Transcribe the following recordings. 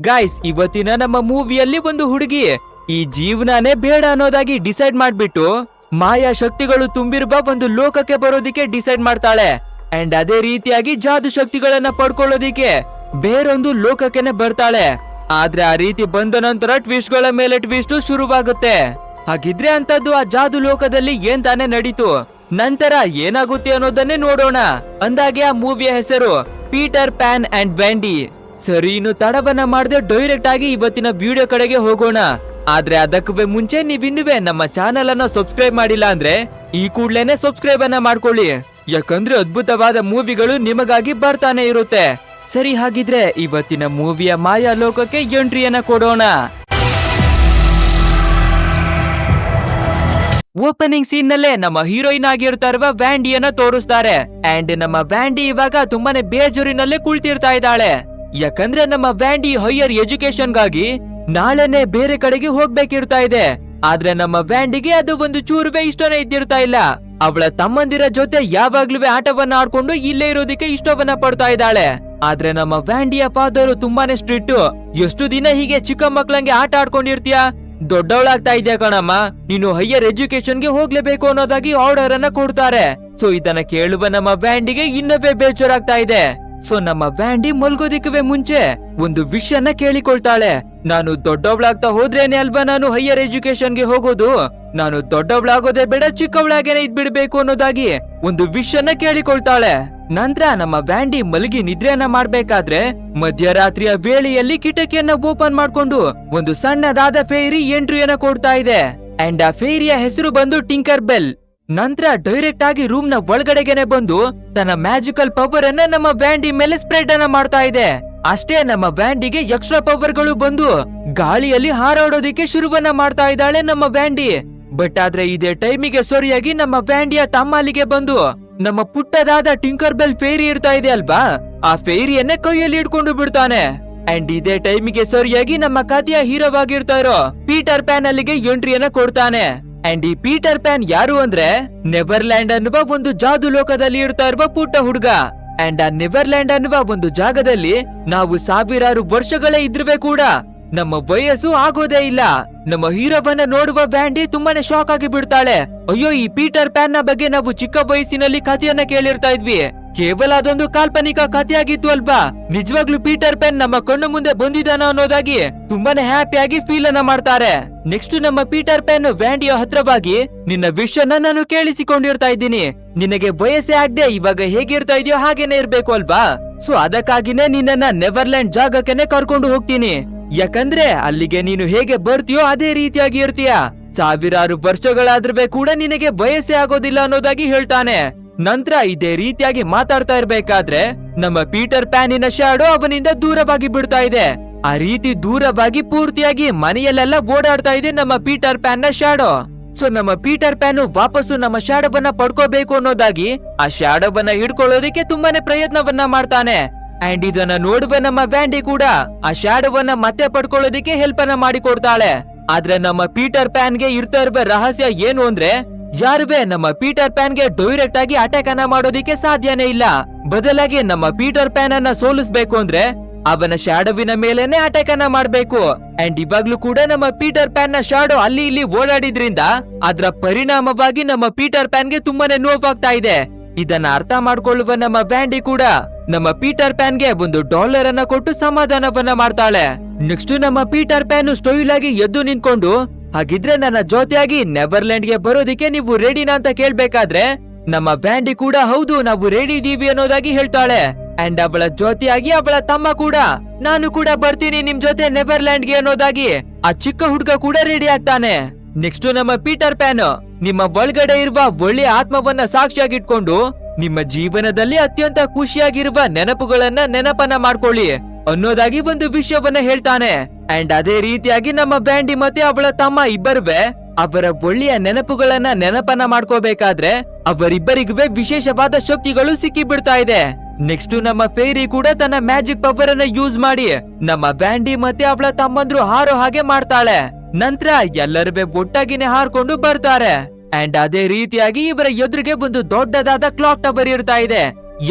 Guys ಇವತ್ತಿನ ನಮ್ಮ ಮೂವಿಯಲ್ಲಿ ಒಂದು ಹುಡುಗಿ. ಈ ಜೀವನನೇ ಬೇಡ ಅನ್ನೋದಾಗಿ ಡಿಸೈಡ್ ಮಾಡ್ಬಿಟ್ಟು, ಮಾಯಾ ಶಕ್ತಿಗಳು ತುಂಬಿರುವ ಒಂದು ಲೋಕಕ್ಕೆ ಬರೋದಿಕ್ಕೆ ಡಿಸೈಡ್ ಮಾಡ್ತಾಳೆ. ಅಂಡ್ ಅದೇ ರೀತಿಯಾಗಿ ಜಾದು ಶಕ್ತಿಗಳನ್ನ ಪಡ್ಕೊಳ್ಳೋದಿಕ್ಕೆ ಬೇರೊಂದು ಲೋಕಕ್ಕೆನೆ ಬರ್ತಾಳೆ. ಆದ್ರೆ ಆ ರೀತಿ ಬಂದ ನಂತರ ಟ್ವಿಸ್ಟ್ಗಳ ಮೇಲೆ ಟ್ವಿಸ್ಟ್ ಶುರುವಾಗುತ್ತೆ. ಹಾಗಿದ್ರೆ ಅಂತದ್ದು ಆ ಜಾದು ಲೋಕದಲ್ಲಿ ಏನ್ ತಾನೇ ನಡೀತು? ನಂತರ ಏನಾಗುತ್ತೆ ಅನ್ನೋದನ್ನೇ ನೋಡೋಣ. ಅಂದಾಗೆ ಆ ಮೂವಿಯ ಹೆಸರು, ಪೀಟರ್ ಪ್ಯಾನ್ ಅಂಡ್ ಬ್ಯಾಂಡಿ. ಸರಿ ಇನ್ನು ತಡವನ್ನ ಮಾಡದೆ ಡೈರೆಕ್ಟ್ ಆಗಿ ಇವತ್ತಿನ ವಿಡಿಯೋ ಕಡೆಗೆ ಹೋಗೋಣ. ಆದ್ರೆ ಅದಕ್ಕೂ ಮುಂಚೆ ನೀವಿನ್ನುವೆ ನಮ್ಮ ಚಾನೆಲ್ ಅನ್ನ ಸಬ್ಸ್ಕ್ರೈಬ್ ಮಾಡಿಲ್ಲ ಅಂದ್ರೆ ಈ ಕೂಡ್ಲೇನೆ ಸಬ್ಸ್ಕ್ರೈಬ್ ಅನ್ನ ಮಾಡ್ಕೊಳ್ಳಿ. ಯಾಕಂದ್ರೆ ಅದ್ಭುತವಾದ ಮೂವಿಗಳು ನಿಮಗಾಗಿ ಬರ್ತಾನೆ ಇರುತ್ತೆ. ಸರಿ ಹಾಗಿದ್ರೆ ಇವತ್ತಿನ ಮೂವಿಯ ಮಾಯಾ ಲೋಕಕ್ಕೆ ಎಂಟ್ರಿಯನ್ನ ಕೊಡೋಣ. ಓಪನಿಂಗ್ ಸೀನ್ ನಲ್ಲೇ ನಮ್ಮ ಹೀರೋಯಿನ್ ಆಗಿರ್ತಾ ಇರುವ ವ್ಯಾಂಡಿಯನ್ನ ತೋರಿಸ್ತಾರೆ. ಅಂಡ್ ನಮ್ಮ ವ್ಯಾಂಡಿ ಇವಾಗ ತುಂಬಾನೇ ಬೇಜೂರಿನಲ್ಲೇ ಕುಳಿತಿರ್ತಾ ಇದ್ದಾಳೆ. ಯಾಕಂದ್ರೆ ನಮ್ಮ ವ್ಯಾಂಡಿ ಹೈಯರ್ ಎಜುಕೇಶನ್ಗಾಗಿ ನಾಳೆನೆ ಬೇರೆ ಕಡೆಗೆ ಹೋಗ್ಬೇಕಿರ್ತಾ ಇದೆ. ಆದ್ರೆ ನಮ್ಮ ವ್ಯಾಂಡಿಗೆ ಅದು ಒಂದು ಚೂರುವೆ ಇಷ್ಟನೇ ಇದ್ದಿರ್ತಾ ಇಲ್ಲ. ಅವಳ ತಮ್ಮಂದಿರ ಜೊತೆ ಯಾವಾಗ್ಲೂ ಆಟವನ್ನ ಆಡ್ಕೊಂಡು ಇಲ್ಲೇ ಇರೋದಕ್ಕೆ ಇಷ್ಟವನ್ನ ಪಡ್ತಾ ಇದ್ದಾಳೆ. ಆದ್ರೆ ನಮ್ಮ ವ್ಯಾಂಡಿಯ ಫಾದರ್ ತುಂಬಾನೇ ಸ್ಟ್ರಿಕ್ಟ್ ಎಷ್ಟು ದಿನ ಹೀಗೆ ಚಿಕ್ಕ ಮಕ್ಳಂಗೆ ಆಟ ಆಡ್ಕೊಂಡಿರ್ತೀಯ? ದೊಡ್ಡವಳಾಗ್ತಾ ಇದೆಯಾ ಕಣಮ್ಮ? ನೀನು ಹೈಯರ್ ಎಜುಕೇಶನ್ಗೆ ಹೋಗ್ಲೇಬೇಕು ಅನ್ನೋದಾಗಿ ಆರ್ಡರ್ ಅನ್ನ ಕೊಡ್ತಾರೆ. ಸೊ ಇದನ್ನ ಕೇಳುವ ನಮ್ಮ ವ್ಯಾಂಡಿಗೆ ಇನ್ನೊಬ್ಬೇ ಬೇಜಾರಾಗ್ತಾ ಇದೆ. ಸೊ ನಮ್ಮ ವ್ಯಾಂಡಿ ಮಲ್ಗೋದಿಕ್ಕವೆ ಮುಂಚೆ. ಒಂದು ವಿಷಯನ ಕೇಳಿಕೊಳ್ತಾಳೆ. ನಾನು ದೊಡ್ಡವಳಾಗ್ತಾ ಹೋದ್ರೇನೆ ಅಲ್ವಾ ನಾನು ಹೈಯರ್ ಎಜುಕೇಶನ್ಗೆ ಹೋಗೋದು? ನಾನು ದೊಡ್ಡವಳಾಗೋದೇ ಬೇಡ, ಚಿಕ್ಕವಳಾಗೇನೆ ಇದ್ಬಿಡ್ಬೇಕು ಅನ್ನೋದಾಗಿ ಒಂದು ವಿಷಯನ ಕೇಳಿಕೊಳ್ತಾಳೆ. ನಂತರ ನಮ್ಮ ವ್ಯಾಂಡಿ ಮಲಗಿ ನಿದ್ರೆಯನ್ನ ಮಾಡ್ಬೇಕಾದ್ರೆ ಮಧ್ಯರಾತ್ರಿಯ ವೇಳೆಯಲ್ಲಿ ಕಿಟಕಿಯನ್ನ ಓಪನ್ ಮಾಡ್ಕೊಂಡು ಒಂದು ಸಣ್ಣದಾದ ಫೇರಿ ಎಂಟ್ರಿಯನ್ನ ಕೊಡ್ತಾ ಇದೆ. ಅಂಡ್ ಆ ಫೇರಿಯ ಹೆಸರು ಬಂದು ಟಿಂಕರ್ ಬೆಲ್. ನಂತರ ಡೈರೆಕ್ಟ್ ಆಗಿ ರೂಮ್ನ ಒಳಗಡೆಗೆನೆ ಬಂದು ತನ್ನ ಮ್ಯಾಜಿಕಲ್ ಪವರ್ ಅನ್ನ ನಮ್ಮ ಬ್ಯಾಂಡಿ ಮೇಲೆ ಸ್ಪ್ರೆಡ್ ಅನ್ನ ಮಾಡ್ತಾ ಇದೆ. ಅಷ್ಟೇ ನಮ್ಮ ಬ್ಯಾಂಡಿಗೆ ಎಕ್ಸ್ಟ್ರಾ ಪವರ್ಗಳು ಬಂದು ಗಾಳಿಯಲ್ಲಿ ಹಾರಾಡೋದಿಕ್ಕೆ ಶುರುವನ್ನ ಮಾಡ್ತಾ ಇದ್ದಾಳೆ ನಮ್ಮ ಬ್ಯಾಂಡಿ ಬಟ್ ಆದ್ರೆ ಇದೇ ಟೈಮಿಗೆ ಸರಿಯಾಗಿ ನಮ್ಮ ಬ್ಯಾಂಡಿಯ ತಮ್ಮ ಅಲ್ಲಿಗೆ ಬಂದು ನಮ್ಮ ಪುಟ್ಟದಾದ ಟಿಂಕರ್ ಬೆಲ್ ಫೇರಿ ಇರ್ತಾ ಇದೆ ಅಲ್ವಾ? ಆ ಫೇರಿಯನ್ನೇ ಕೈಯಲ್ಲಿ ಇಟ್ಕೊಂಡು ಬಿಡ್ತಾನೆ. ಅಂಡ್ ಇದೇ ಟೈಮಿಗೆ ಸರಿಯಾಗಿ ನಮ್ಮ ಕಥೆಯ ಹೀರೋವಾಗಿರ್ತಾ ಇರೋ ಪೀಟರ್ ಪ್ಯಾನ್ ಅಲ್ಲಿಗೆ ಎಂಟ್ರಿಯನ್ನ ಕೊಡ್ತಾನೆ. ಅಂಡ್ ಈ ಪೀಟರ್ ಪ್ಯಾನ್ ಯಾರು ಅಂದ್ರೆ? ನೆವರ್ಲ್ಯಾಂಡ್ ಅನ್ನುವ ಒಂದು ಜಾದು ಲೋಕದಲ್ಲಿ ಇರ್ತಾ ಇರುವ ಪುಟ್ಟ ಹುಡುಗ. ಅಂಡ್ ಆ ನೆವರ್ಲ್ಯಾಂಡ್ ಅನ್ನುವ ಒಂದು ಜಾಗದಲ್ಲಿ ನಾವು ಸಾವಿರಾರು ವರ್ಷಗಳೇ ಇದ್ರುವೆ ಕೂಡ. ನಮ್ಮ ವಯಸ್ಸು ಆಗೋದೇ ಇಲ್ಲ. ನಮ್ಮ ಹೀರೋವನ್ನ ನೋಡುವ ಬ್ಯಾಂಡಿ ತುಂಬಾನೇ ಶಾಕ್ ಆಗಿ ಬಿಡ್ತಾಳೆ. ಅಯ್ಯೋ, ಈ ಪೀಟರ್ ಪ್ಯಾನ್ನ ಬಗ್ಗೆ ನಾವು ಚಿಕ್ಕ ವಯಸ್ಸಿನಲ್ಲಿ ಕಥೆಯನ್ನ ಕೇಳಿರ್ತಾ ಇದ್ವಿ. ಕೇವಲ ಅದೊಂದು ಕಾಲ್ಪನಿಕ ಕಥೆಯಾಗಿತ್ತು ಅಲ್ವಾ? ನಿಜವಾಗ್ಲೂ ಪೀಟರ್ ಪೆನ್ ನಮ್ಮ ಕಣ್ಣು ಮುಂದೆ ಬಂದಿದ್ದಾನ ಅನ್ನೋದಾಗಿ ತುಂಬಾನೇ ಹ್ಯಾಪಿಯಾಗಿ ಫೀಲ್ ಅನ್ನ ಮಾಡ್ತಾರೆ. ನೆಕ್ಸ್ಟ್ ನಮ್ಮ ಪೀಟರ್ ಪೆನ್ ವ್ಯಾಂಡಿಯ ಹತ್ರವಾಗಿ ನಿನ್ನ ವಿಷಯನ ನಾನು ಕೇಳಿಸಿಕೊಂಡಿರ್ತಾ ಇದ್ದೀನಿ. ನಿನಗೆ ವಯಸ್ಸೇ ಆಗದೆ ಇವಾಗ ಹೇಗಿರ್ತಾ ಇದೆಯೋ ಹಾಗೇನೆ ಇರ್ಬೇಕು ಅಲ್ವಾ? ಸೊ ಅದಕ್ಕಾಗಿನೇ ನಿನ್ನನ್ನ ನೆವರ್ಲ್ಯಾಂಡ್ ಜಾಗಕ್ಕೆನೆ ಕರ್ಕೊಂಡು ಹೋಗ್ತೀನಿ. ಯಾಕಂದ್ರೆ ಅಲ್ಲಿಗೆ ನೀನು ಹೇಗೆ ಬರ್ತೀಯೋ ಅದೇ ರೀತಿಯಾಗಿ ಇರ್ತೀಯ. ಸಾವಿರಾರು ವರ್ಷಗಳಾದ್ರೂ ಕೂಡ ನಿನಗೆ ವಯಸ್ಸೇ ಆಗೋದಿಲ್ಲ ಅನ್ನೋದಾಗಿ ಹೇಳ್ತಾನೆ. ನಂತರ ಇದೇ ರೀತಿಯಾಗಿ ಮಾತಾಡ್ತಾ ಇರ್ಬೇಕಾದ್ರೆ ನಮ್ಮ ಪೀಟರ್ ಪ್ಯಾನಿನ ಶಾಡೋ ಅವನಿಂದ ದೂರವಾಗಿ ಬಿಡ್ತಾ ಇದೆ. ಆ ರೀತಿ ದೂರವಾಗಿ ಪೂರ್ತಿಯಾಗಿ ಮನೆಯಲ್ಲೆಲ್ಲ ಓಡಾಡ್ತಾ ಇದೆ ನಮ್ಮ ಪೀಟರ್ ಪ್ಯಾನ್ನ ಶಾಡೋ ಸೊ ನಮ್ಮ ಪೀಟರ್ ಪ್ಯಾನ್ ವಾಪಸ್ಸು ನಮ್ಮ ಶಾಡೋವನ್ನ ಪಡ್ಕೋಬೇಕು ಅನ್ನೋದಾಗಿ ಆ ಶಾಡೋವನ್ನ ಹಿಡ್ಕೊಳ್ಳೋದಕ್ಕೆ ತುಂಬಾನೇ ಪ್ರಯತ್ನವನ್ನ ಮಾಡ್ತಾನೆ. ಅಂಡ್ ಇದನ್ನ ನೋಡುವ ನಮ್ಮ ಬ್ಯಾಂಡಿ ಕೂಡ ಆ ಶಾಡೋವನ್ನ ಮತ್ತೆ ಪಡ್ಕೊಳ್ಳೋದಕ್ಕೆ ಹೆಲ್ಪ್ ಅನ್ನ ಮಾಡಿಕೊಡ್ತಾಳೆ. ಆದ್ರೆ ನಮ್ಮ ಪೀಟರ್ ಪ್ಯಾನ್ಗೆ ಇರ್ತಾ ಇರುವ ರಹಸ್ಯ ಏನು ಅಂದ್ರೆ ಯಾರುವೆ ನಮ್ಮ ಪೀಟರ್ ಪ್ಯಾನ್ಗೆ ಡೈರೆಕ್ಟ್ ಆಗಿ ಅಟ್ಯಾಕ್ ಅನ್ನ ಮಾಡೋದಿಕ್ಕೆ ಸಾಧ್ಯನೇ ಇಲ್ಲ. ಬದಲಾಗಿ ನಮ್ಮ ಪೀಟರ್ ಪ್ಯಾನ್ ಅನ್ನ ಸೋಲಿಸಬೇಕು ಅಂದ್ರೆ ಅವನ ಶಾಡೋವಿನ ಮೇಲೇನೆ ಅಟ್ಯಾಕ್ ಅನ್ನ ಮಾಡ್ಬೇಕು. ಅಂಡ್ ಇವಾಗ್ಲೂ ಕೂಡ ನಮ್ಮ ಪೀಟರ್ ಪ್ಯಾನ್ನ ಶಾಡೋ ಅಲ್ಲಿ ಇಲ್ಲಿ ಓಡಾಡಿದ್ರಿಂದ ಅದರ ಪರಿಣಾಮವಾಗಿ ನಮ್ಮ ಪೀಟರ್ ಪ್ಯಾನ್ಗೆ ತುಂಬಾನೇ ನೋವಾಗ್ತಾ ಇದೆ. ಇದನ್ನ ಅರ್ಥ ಮಾಡ್ಕೊಳ್ಳುವ ನಮ್ಮ ಬ್ಯಾಂಡಿ ಕೂಡ ನಮ್ಮ ಪೀಟರ್ ಪ್ಯಾನ್ಗೆ ಒಂದು ಡಾಲರ್ ಅನ್ನ ಕೊಟ್ಟು ಸಮಾಧಾನವನ್ನ ಮಾಡ್ತಾಳೆ. ನೆಕ್ಸ್ಟ್ ನಮ್ಮ ಪೀಟರ್ ಪ್ಯಾನ್ ಸ್ಟೈಲ್ ಆಗಿ ಎದ್ದು ನಿಂತ್ಕೊಂಡು ಹಾಗಿದ್ರೆ ನನ್ನ ಜೊತೆಯಾಗಿ ನೆವರ್ಲ್ಯಾಂಡ್ಗೆ ಬರೋದಿಕ್ಕೆ ನೀವು ರೆಡಿನಾ ಅಂತ ಕೇಳ್ಬೇಕಾದ್ರೆ ನಮ್ಮ ಬ್ಯಾಂಡಿ ಕೂಡ ಹೌದು, ನಾವು ರೆಡಿ ಇದೀವಿ ಅನ್ನೋದಾಗಿ ಹೇಳ್ತಾಳೆ. ಅಂಡ್ ಅವಳ ಜೊತೆಯಾಗಿ ಅವಳ ತಮ್ಮ ಕೂಡ. ನಾನು ಕೂಡ ಬರ್ತೀನಿ ನಿಮ್ ಜೊತೆ ನೆವರ್ಲ್ಯಾಂಡ್ಗೆ ಅನ್ನೋದಾಗಿ. ಆ ಚಿಕ್ಕ ಹುಡುಗ ಕೂಡ ರೆಡಿ ಆಗ್ತಾನೆ. ನೆಕ್ಸ್ಟ್ ನಮ್ಮ ಪೀಟರ್ ಪ್ಯಾನ್, ನಿಮ್ಮ ಒಳಗಡೆ ಇರುವ ಒಳ್ಳೆಯ ಆತ್ಮವನ್ನ ಸಾಕ್ಷಿಯಾಗಿಟ್ಕೊಂಡು ನಿಮ್ಮ ಜೀವನದಲ್ಲಿ ಅತ್ಯಂತ ಖುಷಿಯಾಗಿರುವ ನೆನಪುಗಳನ್ನ ನೆನಪನ್ನ ಮಾಡ್ಕೊಳ್ಳಿ ಅನ್ನೋದಾಗಿ ಒಂದು ವಿಷಯವನ್ನ ಹೇಳ್ತಾನೆ. ಅಂಡ್ ಅದೇ ರೀತಿಯಾಗಿ ನಮ್ಮ ಬ್ಯಾಂಡಿ ಮತ್ತೆ ಅವಳ ತಮ್ಮ ಇಬ್ಬರುವೆ ಅವರ ಒಳ್ಳೆಯ ನೆನಪುಗಳನ್ನ ನೆನಪನ್ನ ಮಾಡ್ಕೋಬೇಕಾದ್ರೆ ಅವರಿಬ್ಬರಿಗೂ ವಿಶೇಷವಾದ ಶಕ್ತಿಗಳು ಸಿಕ್ಕಿ ಬಿಡ್ತಾ ಇದೆ. ನೆಕ್ಸ್ಟ್ ನಮ್ಮ ಫೇರಿ ಕೂಡ ತನ್ನ ಮ್ಯಾಜಿಕ್ ಪವರ್ ಅನ್ನ ಯೂಸ್ ಮಾಡಿ ನಮ್ಮ ಬ್ಯಾಂಡಿ ಮತ್ತೆ ಅವಳ ತಮ್ಮಂದ್ರು ಹಾರೋ ಹಾಗೆ ಮಾಡ್ತಾಳೆ. ನಂತರ ಎಲ್ಲರೂ ಒಟ್ಟಾಗಿನೇ ಹಾರ್ಕೊಂಡು ಬರ್ತಾರೆ. ಅಂಡ್ ಅದೇ ರೀತಿಯಾಗಿ ಇವರ ಎದುರಿಗೆ ಒಂದು ದೊಡ್ಡದಾದ ಕ್ಲಾಕ್ ಟವರ್ ಇರ್ತಾ ಇದೆ.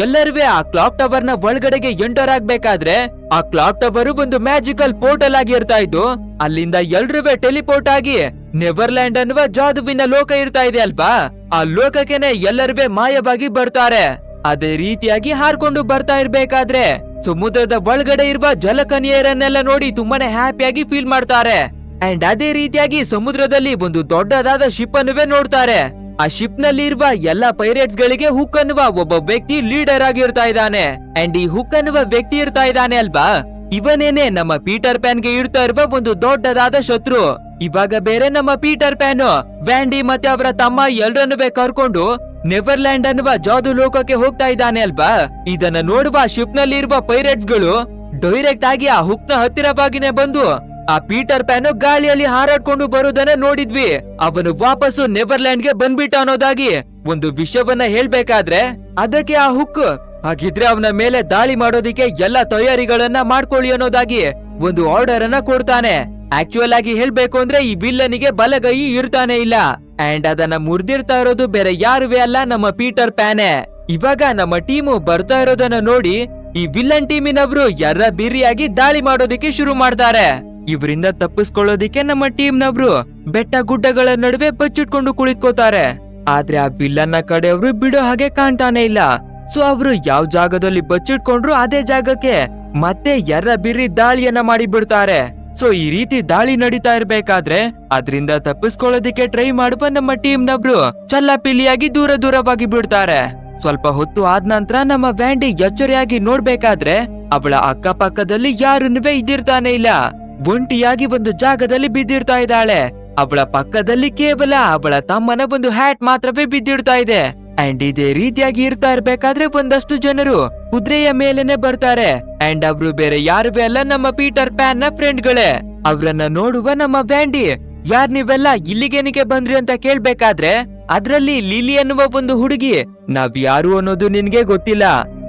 ಎಲ್ಲರೂ ಆ ಕ್ಲಾಕ್ ಟವರ್ನ ಒಳಗಡೆಗೆ ಎಂಟರ್ ಆಗ್ಬೇಕಾದ್ರೆ ಆ ಕ್ಲಾಕ್ ಟವರ್ ಒಂದು ಮ್ಯಾಜಿಕಲ್ ಪೋರ್ಟಲ್ ಆಗಿ ಇರ್ತಾ ಇದ್ದು, ಅಲ್ಲಿಂದ ಎಲ್ರೂ ಟೆಲಿಪೋರ್ಟ್ ಆಗಿ ನೆವರ್ಲ್ಯಾಂಡ್ ಅನ್ನುವ ಜಾದುವಿನ ಲೋಕ ಇರ್ತಾ ಇದೆ ಅಲ್ವಾ? ಆ ಲೋಕಕ್ಕೆನೆ ಎಲ್ಲರೂ ಮಾಯವಾಗಿ ಬರ್ತಾರೆ. ಅದೇ ರೀತಿಯಾಗಿ ಹಾರ್ಕೊಂಡು ಬರ್ತಾ ಇರ್ಬೇಕಾದ್ರೆ, ಸಮುದ್ರದ ಒಳಗಡೆ ಇರುವ ಜಲಕನಿಯರನ್ನೆಲ್ಲ ನೋಡಿ ತುಂಬಾನೇ ಹ್ಯಾಪಿಯಾಗಿ ಫೀಲ್ ಮಾಡ್ತಾರೆ. ಅಂಡ್ ಅದೇ ರೀತಿಯಾಗಿ ಸಮುದ್ರದಲ್ಲಿ ಒಂದು ದೊಡ್ಡದಾದ ಶಿಪ್ ಅನ್ನುವೇ ನೋಡ್ತಾರೆ. ಆ ಶಿಪ್ನಲ್ಲಿ ಇರುವ ಎಲ್ಲಾ ಪೈರೇಟ್ಸ್ ಗಳಿಗೆ ಹುಕ್ ಅನ್ನುವ ಒಬ್ಬ ವ್ಯಕ್ತಿ ಲೀಡರ್ ಆಗಿರ್ತಾ ಇದ್ದಾನೆ. ಅಂಡ್ ಈ ಹುಕ್ ಅನ್ನುವ ವ್ಯಕ್ತಿ ಇರ್ತಾ ಇದ್ದಾನೆ ಅಲ್ವಾ? ಇವನೇನೆ ನಮ್ಮ ಪೀಟರ್ ಪ್ಯಾನ್ಗೆ ಇರ್ತಾ ಇರುವ ಒಂದು ದೊಡ್ಡದಾದ ಶತ್ರು. ಇವಾಗ ಬೇರೆ ನಮ್ಮ ಪೀಟರ್ ಪ್ಯಾನ್, ವ್ಯಾಂಡಿ ಮತ್ತೆ ಅವರ ತಮ್ಮ ಎಲ್ರನ್ನುವೆ ಕರ್ಕೊಂಡು ನೆವರ್ಲ್ಯಾಂಡ್ ಅನ್ನುವ ಜಾದು ಲೋಕಕ್ಕೆ ಹೋಗ್ತಾ ಇದ್ದಾನೆ ಅಲ್ವಾ? ಇದನ್ನ ನೋಡುವ ಶಿಪ್ನಲ್ಲಿ ಇರುವ ಪೈರೇಟ್ಸ್ಗಳು ಡೈರೆಕ್ಟ್ ಆಗಿ ಆ ಹುಕ್ನ ಹತ್ತಿರವಾಗಿನೇ ಬಂದು ಆ ಪೀಟರ್ ಪ್ಯಾನ್ ಗಾಳಿಯಲ್ಲಿ ಹಾರಾಡ್ಕೊಂಡು ಬರೋದನ್ನ ನೋಡಿದ್ವಿ. ಅವನು ವಾಪಸ್ಸು ನೆವರ್ಲ್ಯಾಂಡ್ಗೆ ಬಂದ್ಬಿಟ್ಟ ಅನ್ನೋದಾಗಿ ಒಂದು ವಿಷಯವನ್ನ ಹೇಳ್ಬೇಕಾದ್ರೆ ಅದಕ್ಕೆ ಆ ಹುಕ್. ಹಾಗಿದ್ರೆ ಅವನ ಮೇಲೆ ದಾಳಿ ಮಾಡೋದಿಕ್ಕೆ ಎಲ್ಲಾ ತಯಾರಿಗಳನ್ನ ಮಾಡ್ಕೊಳ್ಳಿ ಅನ್ನೋದಾಗಿ ಒಂದು ಆರ್ಡರ್ ಅನ್ನ ಕೊಡ್ತಾನೆ. ಆಕ್ಚುಯಲ್ ಆಗಿ ಹೇಳ್ಬೇಕು ಅಂದ್ರೆ ಈ ವಿಲ್ಲನಿಗೆ ಬಲಗೈ ಇರ್ತಾನೆ ಇಲ್ಲ. ಅಂಡ್ ಅದನ್ನ ಮುರಿದಿರ್ತಾ ಇರೋದು ಬೇರೆ ಯಾರುವೆ ಅಲ್ಲ ನಮ್ಮ ಪೀಟರ್ ಪ್ಯಾನೆ. ಇವಾಗ ನಮ್ಮ ಟೀಮು ಬರ್ತಾ ಇರೋದನ್ನ ನೋಡಿ ಈ ವಿಲ್ಲನ್ ಟೀಮಿನವರು ಎರ್ರ ಬಿರಿಯಾಗಿ ದಾಳಿ ಮಾಡೋದಿಕ್ಕೆ ಶುರು ಮಾಡ್ತಾರೆ. ಇವರಿಂದ ತಪ್ಪಿಸ್ಕೊಳ್ಳೋದಿಕ್ಕೆ ನಮ್ಮ ಟೀಮ್ನವ್ರು ಬೆಟ್ಟ ಗುಡ್ಡಗಳ ನಡುವೆ ಬಚ್ಚಿಟ್ಕೊಂಡು ಕುಳಿತ್ಕೋತಾರೆ. ಆದ್ರೆ ಆ ವಿಲ್ಲನ್ನ ಕಡೆಯವರು ಬಿಡೋ ಹಾಗೆ ಕಾಣ್ತಾನೆ ಇಲ್ಲ. ಸೊ ಅವರು ಯಾವ ಜಾಗದಲ್ಲಿ ಬಚ್ಚಿಟ್ಕೊಂಡ್ರು ಅದೇ ಜಾಗಕ್ಕೆ ಮತ್ತೆ ಎರ್ರ ಬಿರಿ ದಾಳಿಯನ್ನ ಮಾಡಿ ಬಿಡ್ತಾರೆ ಸೊ ಈ ರೀತಿ ದಾಳಿ ನಡೀತಾ ಇರ್ಬೇಕಾದ್ರೆ ಅದರಿಂದ ತಪ್ಪಿಸ್ಕೊಳ್ಳೋದಿಕ್ಕೆ ಟ್ರೈ ಮಾಡುವ ನಮ್ಮ ಟೀಮ್ನವ್ರು ಚಲ್ಲಪಿಲಿಯಾಗಿ ದೂರ ದೂರವಾಗಿ ಬಿಡ್ತಾರೆ. ಸ್ವಲ್ಪ ಹೊತ್ತು ಆದ ನಂತರ ನಮ್ಮ ವ್ಯಾಂಡಿ ಎಚ್ಚರಿಯಾಗಿ ನೋಡ್ಬೇಕಾದ್ರೆ ಅವಳ ಅಕ್ಕಪಕ್ಕದಲ್ಲಿ ಯಾರನ್ನುವೇ ಇದ್ದಿರ್ತಾನೆ ಇಲ್ಲ. ಒಂಟಿಯಾಗಿ ಒಂದು ಜಾಗದಲ್ಲಿ ಬಿದ್ದಿರ್ತಾ ಇದ್ದಾಳೆ. ಅವಳ ಪಕ್ಕದಲ್ಲಿ ಕೇವಲ ಅವಳ ತಮ್ಮನ ಒಂದು ಹ್ಯಾಟ್ ಮಾತ್ರವೇ ಬಿದ್ದಿಡ್ತಾ ಇದೆ. ಅಂಡ್ ಇದೇ ರೀತಿಯಾಗಿ ಇರ್ತಾ ಇರ್ಬೇಕಾದ್ರೆ ಒಂದಷ್ಟು ಜನರು ಕುದುರೆಯ ಮೇಲೆನೆ ಬರ್ತಾರೆ. ಅಂಡ್ ಅವರು ಬೇರೆ ಯಾರುವೆ ಅಲ್ಲ ನಮ್ಮ ಪೀಟರ್ ಪ್ಯಾನ್ನ ಫ್ರೆಂಡ್ಗಳೇ ಅವ್ರನ್ನ ನೋಡುವ ನಮ್ಮ ವ್ಯಾಂಡಿ ಯಾರ್ ನೀವೆಲ್ಲ ಇಲ್ಲಿಗೆನಿಗೆ ಬಂದ್ರಿ ಅಂತ ಕೇಳ್ಬೇಕಾದ್ರೆ ಅದ್ರಲ್ಲಿ ಲಿಲಿ ಅನ್ನುವ ಒಂದು ಹುಡುಗಿ. ನಾವ್ ಯಾರು ಅನ್ನೋದು ನಿನ್ಗೆ ಗೊತ್ತಿಲ್ಲ.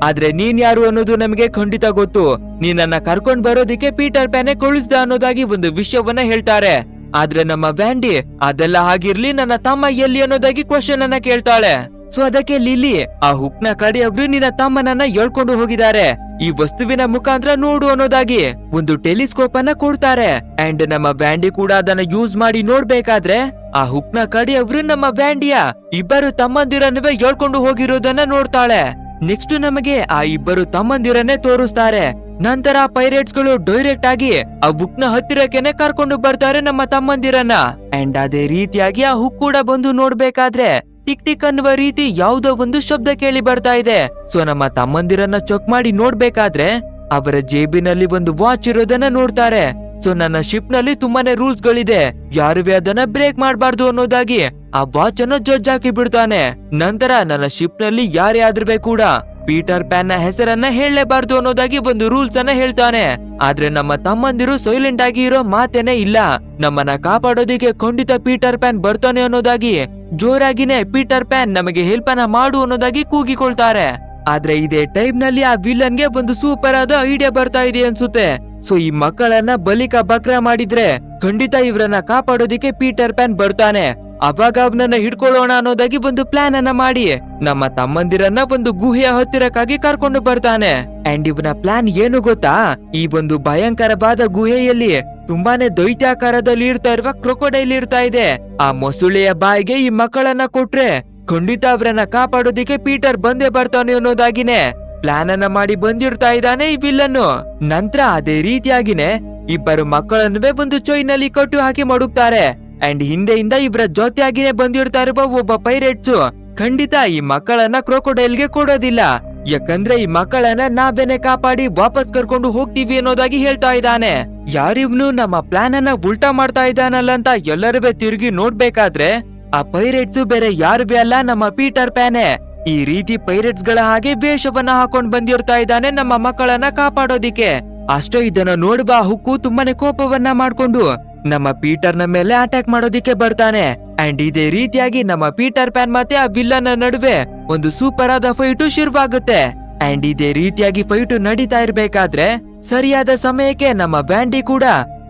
ಆದ್ರೆ ನೀನ್ ಯಾರು ಅನ್ನೋದು ನಮಗೆ ಖಂಡಿತ ಗೊತ್ತು. ನೀನನ್ನ ಕರ್ಕೊಂಡ್ ಬರೋದಿಕ್ಕೆ ಪೀಟರ್ ಪ್ಯಾನೆ ಕುಳಿಸ್ದ ಅನ್ನೋದಾಗಿ ಒಂದು ವಿಷಯವನ್ನ ಹೇಳ್ತಾರೆ. ಆದ್ರೆ ನಮ್ಮ ವ್ಯಾಂಡಿ ಅದೆಲ್ಲ ಆಗಿರ್ಲಿ ನನ್ನ ತಮ್ಮ ಎಲ್ಲಿ ಅನ್ನೋದಾಗಿ ಕ್ವಶನ್ ಅನ್ನ ಕೇಳ್ತಾಳೆ. ಸೊ ಅದಕ್ಕೆ ಲಿಲಿ ಆ ಹುಕ್ನ ಕಡೆಯವರು ನಿನ್ನ ತಮ್ಮನನ್ನ ಎಳ್ಕೊಂಡು ಹೋಗಿದ್ದಾರೆ. ಈ ವಸ್ತುವಿನ ಮುಖಾಂತರ ನೋಡು ಅನ್ನೋದಾಗಿ ಒಂದು ಟೆಲಿಸ್ಕೋಪ್ ಅನ್ನ ಕೊಡ್ತಾರೆ. ಅಂಡ್ ನಮ್ಮ ಬ್ಯಾಂಡಿ ಕೂಡ ಅದನ್ನ ಯೂಸ್ ಮಾಡಿ ನೋಡ್ಬೇಕಾದ್ರೆ, ಆ ಹುಕ್ನ ಕಡೆಯವರು ನಮ್ಮ ಬ್ಯಾಂಡಿಯ ಇಬ್ಬರು ತಮ್ಮಂದಿರನ್ನುವೆ ಎಳ್ಕೊಂಡು ಹೋಗಿರೋದನ್ನ ನೋಡ್ತಾಳೆ. ನೆಕ್ಸ್ಟ್ ನಮಗೆ ಆ ಇಬ್ಬರು ತಮ್ಮಂದಿರನ್ನೇ ತೋರಿಸ್ತಾರೆ. ನಂತರ ಪೈರೇಟ್ಸ್ಗಳು ಡೈರೆಕ್ಟ್ ಆಗಿ ಆ ಹುಕ್ನ ಹತ್ತಿರಕ್ಕೆನೆ ಕರ್ಕೊಂಡು ಬರ್ತಾರೆ ನಮ್ಮ ತಮ್ಮಂದಿರನ್ನ. ಅಂಡ್ ಅದೇ ರೀತಿಯಾಗಿ ಆ ಹುಕ್ ಕೂಡ ಬಂದು ನೋಡ್ಬೇಕಾದ್ರೆ ಟಿಕ್ ಟಿಕ್ ಅನ್ನುವ ರೀತಿ ಯಾವುದೋ ಒಂದು ಶಬ್ದ ಕೇಳಿ ಬರ್ತಾ ಇದೆ. ಸೊ, ನಮ್ಮ ತಮ್ಮಂದಿರನ್ನ ಚೆಕ್ ಮಾಡಿ ನೋಡ್ಬೇಕಾದ್ರೆ ಅವರ ಜೇಬಿನಲ್ಲಿ ಒಂದು ವಾಚ್ ಇರೋದನ್ನ ನೋಡ್ತಾರೆ. ಸೊ, ನನ್ನ ಶಿಪ್ನಲ್ಲಿ ತುಂಬಾನೇ ರೂಲ್ಸ್ ಗಳಿದೆ ಯಾರುವೆ ಅದನ್ನ ಬ್ರೇಕ್ ಮಾಡಬಾರ್ದು ಅನ್ನೋದಾಗಿ ಆ ವಾಚ್ ಅನ್ನು ಜಡ್ಜ್ ಬಿಡ್ತಾನೆ. ನಂತರ ನನ್ನ ಶಿಪ್ನಲ್ಲಿ ಯಾರೇ ಆದ್ರೂ ಕೂಡ ಪೀಟರ್ ಪ್ಯಾನ್ನ ಹೆಸರನ್ನ ಹೇಳಲೇಬಾರ್ದು ಅನ್ನೋದಾಗಿ ಒಂದು ರೂಲ್ಸ್ ಅನ್ನ ಹೇಳ್ತಾನೆ. ಆದ್ರೆ ನಮ್ಮ ತಮ್ಮಂದಿರು ಸೈಲೆಂಟ್ ಆಗಿ ಇರೋ ಮಾತೇನೆ ಇಲ್ಲ. ನಮ್ಮನ್ನ ಕಾಪಾಡೋದಿಕ್ಕೆ ಖಂಡಿತ ಪೀಟರ್ ಪ್ಯಾನ್ ಬರ್ತಾನೆ ಅನ್ನೋದಾಗಿ, ಜೋರಾಗಿನೇ ಪೀಟರ್ ಪ್ಯಾನ್ ನಮಗೆ ಹೆಲ್ಪ್ ಅನ್ನ ಮಾಡು ಅನ್ನೋದಾಗಿ ಕೂಗಿಕೊಳ್ತಾರೆ. ಆದ್ರೆ ಇದೇ ಟೈಮ್ನಲ್ಲಿ ಆ ವಿಲನ್ಗೆ ಒಂದು ಸೂಪರ್ ಆದ ಐಡಿಯಾ ಬರ್ತಾ ಇದೆ ಅನ್ಸುತ್ತೆ. ಸೊ ಈ ಮಕ್ಕಳನ್ನ ಬಲಿಕ ಬಕ್ರ ಮಾಡಿದ್ರೆ ಖಂಡಿತ ಇವ್ರನ್ನ ಕಾಪಾಡೋದಿಕ್ಕೆ ಪೀಟರ್ ಪ್ಯಾನ್ ಬರ್ತಾನೆ. ಅವಾಗ ಅವನನ್ನ ಹಿಡ್ಕೊಳ್ಳೋಣ ಅನ್ನೋದಾಗಿ ಒಂದು ಪ್ಲಾನ್ ಅನ್ನ ಮಾಡಿ ನಮ್ಮ ತಮ್ಮಂದಿರನ್ನ ಒಂದು ಗುಹೆಯ ಹತ್ತಿರಕ್ಕಾಗಿ ಕರ್ಕೊಂಡು ಬರ್ತಾನೆ ಅಂಡ್ ಇವನ ಪ್ಲಾನ್ ಏನು ಗೊತ್ತಾ? ಈ ಒಂದು ಭಯಂಕರವಾದ ಗುಹೆಯಲ್ಲಿ ತುಂಬಾನೇ ದೈತ್ಯಾಕಾರದಲ್ಲಿ ಇರ್ತಾ ಇರುವ ಕ್ರೊಕೊಡೈಲ್ ಇರ್ತಾ ಇದೆ. ಆ ಮೊಸುಳೆಯ ಬಾಯಿಗೆ ಈ ಮಕ್ಕಳನ್ನ ಕೊಟ್ರೆ ಖಂಡಿತ ಅವರನ್ನ ಕಾಪಾಡೋದಿಕ್ಕೆ ಪೀಟರ್ ಬಂದೇ ಬರ್ತಾನೆ ಅನ್ನೋದಾಗಿನೇ. ಪ್ಲಾನ್ ಅನ್ನ ಮಾಡಿ ಬಂದಿರ್ತಾ ಇದ್ದಾನೆ ಈ ವಿಲ್ಲನ್ನು ನಂತರ ಅದೇ ರೀತಿಯಾಗಿನೇ ಇಬ್ಬರು ಮಕ್ಕಳನ್ನುವೆ ಒಂದು ಚೊಯ್ನಲ್ಲಿ ಕಟ್ಟು ಹಾಕಿ ಮಡುಕ್ತಾರೆ ಅಂಡ್ ಹಿಂದೆಯಿಂದ ಇವರ ಜೊತೆಯಾಗಿನೇ ಬಂದಿರ್ತಾ ಇರುವ ಒಬ್ಬ ಪೈರೇಟ್ಸ್. ಖಂಡಿತ ಈ ಮಕ್ಕಳನ್ನ ಕ್ರೊಕೊಡೈಲ್ಗೆ ಕೊಡೋದಿಲ್ಲ. ಯಾಕಂದ್ರೆ ಈ ಮಕ್ಕಳನ್ನ ನಾವೇನೆ ಕಾಪಾಡಿ ವಾಪಸ್ ಕರ್ಕೊಂಡು ಹೋಗ್ತೀವಿ ಅನ್ನೋದಾಗಿ ಹೇಳ್ತಾ ಇದ್ದಾನೆ. ಯಾರಿವ್ನು ನಮ್ಮ ಪ್ಲಾನ್ ಅನ್ನ ಉಲ್ಟಾ ಮಾಡ್ತಾ ಇದ್ದಾನಲ್ಲ ಅಂತ ಎಲ್ಲರೂ ತಿರುಗಿ ನೋಡ್ಬೇಕಾದ್ರೆ, ಆ ಪೈರೇಟ್ಸ್ ಬೇರೆ ಯಾರು ಅಲ್ಲ, ನಮ್ಮ ಪೀಟರ್ ಪ್ಯಾನೆ. ಈ ರೀತಿ ಪೈರೇಟ್ಸ್ಗಳ ಹಾಗೆ ವೇಷವನ್ನ ಹಾಕೊಂಡ್ ಬಂದಿರ್ತಾ ಇದ್ದಾನೆ ನಮ್ಮ ಮಕ್ಕಳನ್ನ ಕಾಪಾಡೋದಿಕ್ಕೆ. ಅಷ್ಟೇ ಇದನ್ನ ನೋಡುವ ಹುಕ್ಕು ತುಂಬಾನೇ ಕೋಪವನ್ನ ಮಾಡ್ಕೊಂಡು ನಮ್ಮ ಪೀಟರ್ನ ಮೇಲೆ ಅಟ್ಯಾಕ್ ಮಾಡೋದಿಕ್ಕೆ ಬರ್ತಾನೆ. ಅಂಡ್ ಇದೇ ರೀತಿಯಾಗಿ ನಮ್ಮ ಪೀಟರ್ ಪ್ಯಾನ್ ಮತ್ತೆ ಆ ವಿಲ್ಲನ್ ನಡುವೆ ಒಂದು ಸೂಪರ್ ಆದ ಫೈಟು ಶುರುವಾಗುತ್ತೆ. ಅಂಡ್ ಇದೇ ರೀತಿಯಾಗಿ ಫೈಟು ನಡೀತಾ ಇರ್ಬೇಕಾದ್ರೆ ಸರಿಯಾದ ಸಮಯಕ್ಕೆ ನಮ್ಮ ವ್ಯಾಂಡಿ ಕೂಡ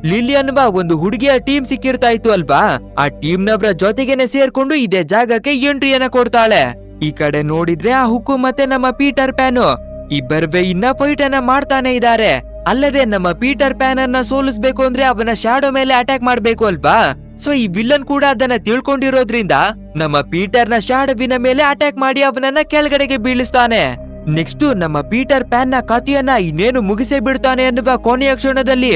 ಲಿಲಿ ಅನ್ನುವ ಒಂದು ಹುಡುಗಿಯ ಟೀಮ್ ಸಿಕ್ಕಿರ್ತಾ ಇತ್ತು ಅಲ್ವಾ? ಆ ಟೀಮ್ ನವರ ಜೊತೆಗೇನೆ ಸೇರ್ಕೊಂಡು ಇದೇ ಜಾಗಕ್ಕೆ ಎಂಟ್ರಿಯನ್ನ ಕೊಡ್ತಾಳೆ. ಈ ಕಡೆ ನೋಡಿದ್ರೆ ಆ ಹುಕ್ಕು ಮತ್ತೆ ನಮ್ಮ ಪೀಟರ್ ಪ್ಯಾನು ಇಬ್ಬರ್ವೇ ಇನ್ನ ಫೈಟ್ ಅನ್ನ ಮಾಡ್ತಾನೆ ಇದ್ದಾರೆ. ಅಲ್ಲದೆ ನಮ್ಮ ಪೀಟರ್ ಪ್ಯಾನರ್ನ ಸೋಲಿಸ್ಬೇಕು ಅಂದ್ರೆ ಅವನ ಶಾಡೋ ಮೇಲೆ ಅಟ್ಯಾಕ್ ಮಾಡ್ಬೇಕು ಅಲ್ವಾ? ಸೊ ಈ ವಿಲ್ಲನ್ ಕೂಡ ಅದನ್ನ ತಿಳ್ಕೊಂಡಿರೋದ್ರಿಂದ ನಮ್ಮ ಪೀಟರ್ನ ಶಾಡವಿನ ಮೇಲೆ ಅಟ್ಯಾಕ್ ಮಾಡಿ ಅವನನ್ನ ಕೆಳಗಡೆಗೆ ಬೀಳಿಸ್ತಾನೆ. ನೆಕ್ಸ್ಟ್ ನಮ್ಮ ಪೀಟರ್ ಪ್ಯಾನ್ನ ಕಥೆಯನ್ನ ಇನ್ನೇನು ಮುಗಿಸೇ ಬಿಡ್ತಾನೆ ಅನ್ನುವ ಕೊನೆಯ ಕ್ಷಣದಲ್ಲಿ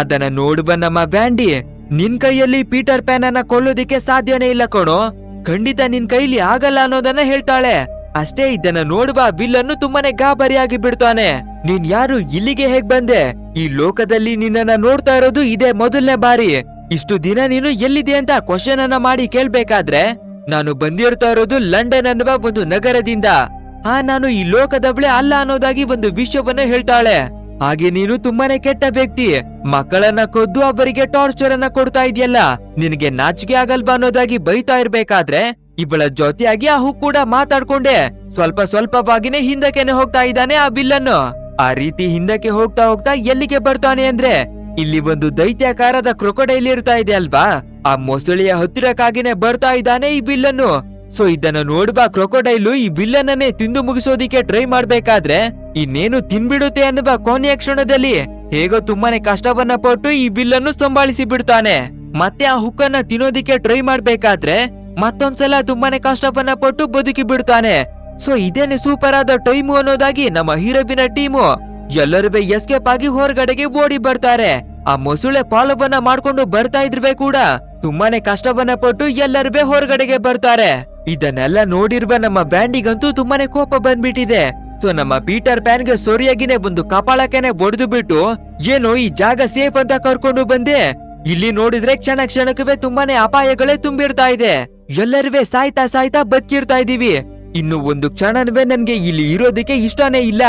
ಅದನ್ನ ನೋಡುವ ನಮ್ಮ ವ್ಯಾಂಡಿ, ನಿನ್ ಕೈಯಲ್ಲಿ ಪೀಟರ್ ಪ್ಯಾನ್ ಅನ್ನ ಕೊಲ್ಲೋದಿಕ್ಕೆ ಸಾಧ್ಯನೇ ಇಲ್ಲ ಕಣೋ. ಖಂಡಿತ ನಿನ್ ಕೈಲಿ ಆಗಲ್ಲ ಅನ್ನೋದನ್ನ ಹೇಳ್ತಾಳೆ. ಅಷ್ಟೇ ಇದನ್ನ ನೋಡುವ ವಿಲ್ಲನ್ನು ತುಂಬಾನೇ ಗಾಬರಿಯಾಗಿ ಬಿಡ್ತಾನೆ. ನೀನ್ ಯಾರು, ಇಲ್ಲಿಗೆ ಹೇಗ್ ಬಂದೆ? ಈ ಲೋಕದಲ್ಲಿ ನಿನ್ನನ್ನ ನೋಡ್ತಾ ಇರೋದು ಇದೇ ಮೊದಲನೇ ಬಾರಿ. ಇಷ್ಟು ದಿನ ನೀನು ಎಲ್ಲಿದೆ ಅಂತ ಕ್ವಶನ್ ಅನ್ನ ಮಾಡಿ ಕೇಳ್ಬೇಕಾದ್ರೆ, ನಾನು ಬಂದಿರ್ತಾ ಇರೋದು ಲಂಡನ್ ಅನ್ನುವ ಒಂದು ನಗರದಿಂದ. ಹಾ ನಾನು ಈ ಲೋಕದವಳೆ ಅಲ್ಲ ಅನ್ನೋದಾಗಿ ಒಂದು ವಿಷಯವನ್ನ ಹೇಳ್ತಾಳೆ. ಹಾಗೆ ನೀನು ತುಂಬಾನೇ ಕೆಟ್ಟ ವ್ಯಕ್ತಿ. ಮಕ್ಕಳನ್ನ ಕೊದ್ದು ಅವರಿಗೆ ಟಾರ್ಚರ್ ಅನ್ನ ಕೊಡ್ತಾ ಇದೆಯಲ್ಲ? ನಿನಗೆ ನಾಚಿಕೆ ಆಗಲ್ವಾ ಅನ್ನೋದಾಗಿ ಬೈತಾ ಇರ್ಬೇಕಾದ್ರೆ, ಇವಳ ಜೊತೆಯಾಗಿ ಆ ಹೂ ಕೂಡ ಮಾತಾಡ್ಕೊಂಡೆ. ಸ್ವಲ್ಪ ಸ್ವಲ್ಪವಾಗಿನೇ ಹಿಂದಕ್ಕೆನೆ ಹೋಗ್ತಾ ಇದ್ದಾನೆ ಆ ವಿಲ್ಲನ್ನು. ಆ ರೀತಿ ಹಿಂದಕ್ಕೆ ಹೋಗ್ತಾ ಹೋಗ್ತಾ ಎಲ್ಲಿಗೆ ಬರ್ತಾನೆ ಅಂದ್ರೆ? ಇಲ್ಲಿ ಒಂದು ದೈತ್ಯಾಕಾರದ ಕ್ರೊಕೊಡೈಲ್ ಇರ್ತಾ ಇದೆ ಅಲ್ವಾ? ಆ ಮೊಸಳೆಯ ಹತ್ತಿರಕ್ಕಾಗಿನೇ ಬರ್ತಾ ಇದ್ದಾನೆ ಈ ವಿಲ್ಲನ್ನು. ಸೊ ಇದನ್ನ ನೋಡುವ ಕ್ರೊಕೊಡೈಲು ಈ ವಿಲ್ಲನನ್ನೇ ತಿಂದು ಮುಗಿಸೋದಿಕ್ಕೆ ಟ್ರೈ ಮಾಡ್ಬೇಕಾದ್ರೆ ಇನ್ನೇನು ತಿನ್ಬಿಡುತ್ತೆ ಅನ್ನುವ ಕೊನೆಯ ಕ್ಷಣದಲ್ಲಿ ಹೇಗೋ ತುಂಬಾನೇ ಕಷ್ಟವನ್ನ ಪಟ್ಟು ಈ ಬಿಲ್ಲನ್ನು ಸಂಭಾಳಿಸಿ ಬಿಡ್ತಾನೆ. ಮತ್ತೆ ಆ ಹುಕ್ಕನ್ನ ತಿನ್ನೋದಿಕ್ಕೆ ಟ್ರೈ ಮಾಡ್ಬೇಕಾದ್ರೆ ಮತ್ತೊಂದ್ಸಲ ತುಂಬಾನೇ ಕಷ್ಟವನ್ನ ಪಟ್ಟು ಬದುಕಿ ಬಿಡ್ತಾನೆ. ಸೊ ಇದೇನು ಸೂಪರ್ ಆದ ಟೈಮು ಅನ್ನೋದಾಗಿ ನಮ್ಮ ಹೀರೋವಿನ ಟೀಮು ಎಲ್ಲರೂ ಎಸ್ಕೇಪ್ ಆಗಿ ಹೊರಗಡೆಗೆ ಓಡಿ ಬರ್ತಾರೆ. ಆ ಮೊಸುಳೆ ಪಾಲವನ್ನ ಮಾಡ್ಕೊಂಡು ಬರ್ತಾ ಇದ್ರುವೆ ಕೂಡ. ತುಂಬಾನೇ ಕಷ್ಟವನ್ನ ಪಟ್ಟು ಎಲ್ಲರೂ ಹೊರಗಡೆಗೆ ಬರ್ತಾರೆ. ಇದನ್ನೆಲ್ಲ ನೋಡಿರುವ ನಮ್ಮ ಬ್ಯಾಂಡಿಗಂತೂ ತುಂಬಾನೇ ಕೋಪ ಬಂದ್ಬಿಟ್ಟಿದೆ. ಸೊ ನಮ್ಮ ಪೀಟರ್ ಪ್ಯಾನ್ಗೆ ಸೊರಿಯಾಗಿನೇ ಒಂದು ಕಪಾಳಕ್ಕೆನೆ ಒಡೆದು ಬಿಟ್ಟು ಏನೋ ಈ ಜಾಗ ಸೇಫ್ ಅಂತ ಕರ್ಕೊಂಡು ಬಂದೆ. ಇಲ್ಲಿ ನೋಡಿದ್ರೆ ಕ್ಷಣ ಕ್ಷಣಕ್ಕೂ ತುಂಬಾನೇ ಅಪಾಯಗಳೇ ತುಂಬಿರ್ತಾ ಇದೆ. ಎಲ್ಲರೂ ಸಾಯ್ತಾ ಸಾಯ್ತಾ ಬದುಕಿರ್ತಾ ಇದೀವಿ. ಇನ್ನು ಒಂದು ಕ್ಷಣವೇ ನನ್ಗೆ ಇಲ್ಲಿ ಇರೋದಕ್ಕೆ ಇಷ್ಟನೇ ಇಲ್ಲ.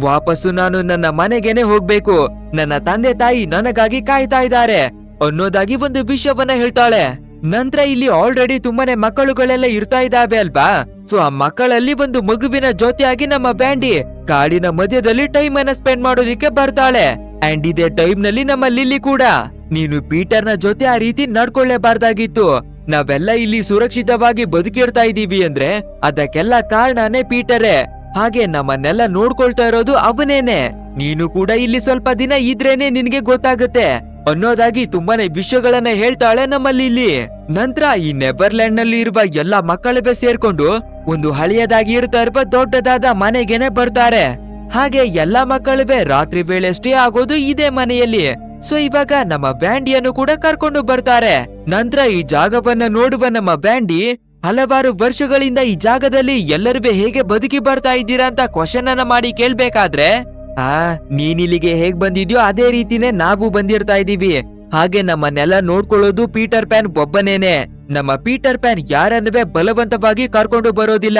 ವಾಪಸ್ಸು ನಾನು ನನ್ನ ಮನೆಗೇನೆ ಹೋಗ್ಬೇಕು. ನನ್ನ ತಂದೆ ತಾಯಿ ನನಗಾಗಿ ಕಾಯ್ತಾ ಇದ್ದಾರೆ. ಅನ್ನೋದಾಗಿ ಒಂದು ವಿಷಯವನ್ನ ಹೇಳ್ತಾಳೆ. ನಂತರ ಇಲ್ಲಿ ಆಲ್ರೆಡಿ ತುಂಬಾನೇ ಮಕ್ಕಳುಗಳೆಲ್ಲ ಇರ್ತಾ ಇದಾವೆ ಅಲ್ವಾ? ಸೊ ಆ ಮಕ್ಕಳಲ್ಲಿ ಒಂದು ಮಗುವಿನ ಜೊತೆಯಾಗಿ ನಮ್ಮ ಬ್ಯಾಂಡಿ ಕಾಡಿನ ಮಧ್ಯದಲ್ಲಿ ಟೈಮ್ ಅನ್ನ ಸ್ಪೆಂಡ್ ಮಾಡೋದಿಕ್ಕೆ ಬರ್ತಾಳೆ. ಅಂಡ್ ಇದೇ ಟೈಮ್ನಲ್ಲಿ ನಮ್ಮ ಲಿಲ್ಲಿ ಕೂಡ. ನೀನು ಪೀಟರ್ನ ಜೊತೆ ಆ ರೀತಿ ನಡ್ಕೊಳ್ಳೇಬಾರ್ದಾಗಿತ್ತು. ನಾವೆಲ್ಲ ಇಲ್ಲಿ ಸುರಕ್ಷಿತವಾಗಿ ಬದುಕಿರ್ತಾ ಇದೀವಿ ಅಂದ್ರೆ ಅದಕ್ಕೆಲ್ಲ ಕಾರಣನೇ ಪೀಟರೇ. ಹಾಗೆ ನಮ್ಮನ್ನೆಲ್ಲ ನೋಡ್ಕೊಳ್ತಾ ಇರೋದು ಅವನೇನೆ. ನೀನು ಕೂಡ ಇಲ್ಲಿ ಸ್ವಲ್ಪ ದಿನ ಇದ್ರೇನೆ ನಿನ್ಗೆ ಗೊತ್ತಾಗುತ್ತೆ. ಅನ್ನೋದಾಗಿ ತುಂಬಾನೇ ವಿಷಯಗಳನ್ನ ಹೇಳ್ತಾಳೆ ನಮ್ಮಲ್ಲಿ ಇಲ್ಲಿ. ನಂತರ ಈ ನೆದರ್ಲ್ಯಾಂಡ್ನಲ್ಲಿ ಇರುವ ಎಲ್ಲಾ ಮಕ್ಕಳಿಗೆ ಸೇರ್ಕೊಂಡು ಒಂದು ಹಳೆಯದಾಗಿ ಇರ್ತಾ ಇರುವ ದೊಡ್ಡದಾದ ಮನೆಗೆನೆ ಬರ್ತಾರೆ. ಹಾಗೆ ಎಲ್ಲಾ ಮಕ್ಕಳಿಗೆ ರಾತ್ರಿ ವೇಳೆ ಸ್ಟೇ ಆಗೋದು ಇದೇ ಮನೆಯಲ್ಲಿ. ಸೊ, ಇವಾಗ ನಮ್ಮ ಬ್ಯಾಂಡಿಯನ್ನು ಕೂಡ ಕರ್ಕೊಂಡು ಬರ್ತಾರೆ. ನಂತರ ಈ ಜಾಗವನ್ನ ನೋಡುವ ನಮ್ಮ ಬ್ಯಾಂಡಿ ಹಲವಾರು ವರ್ಷಗಳಿಂದ ಈ ಜಾಗದಲ್ಲಿ ಎಲ್ಲರೂ ಹೇಗೆ ಬದುಕಿ ಬರ್ತಾ ಇದ್ದೀರಾ ಅಂತ ಕ್ವಶನ್ ಅನ್ನ ಮಾಡಿ ಕೇಳ್ಬೇಕಾದ್ರೆ, ಆ, ನೀನಿಲ್ಲಿಗೆ ಹೇಗ್ ಬಂದಿದ್ಯೋ ಅದೇ ರೀತಿನೇ ನಾವು ಬಂದಿರ್ತಾ ಇದೀವಿ ಹಾಗೆ ನಮ್ಮನ್ನೆಲ್ಲ ನೋಡ್ಕೊಳ್ಳೋದು ಪೀಟರ್ ಪ್ಯಾನ್ ಒಬ್ಬನೇನೆ. ನಮ್ಮ ಪೀಟರ್ ಪ್ಯಾನ್ ಯಾರನ್ನುವೆ ಬಲವಂತವಾಗಿ ಕರ್ಕೊಂಡು ಬರೋದಿಲ್ಲ.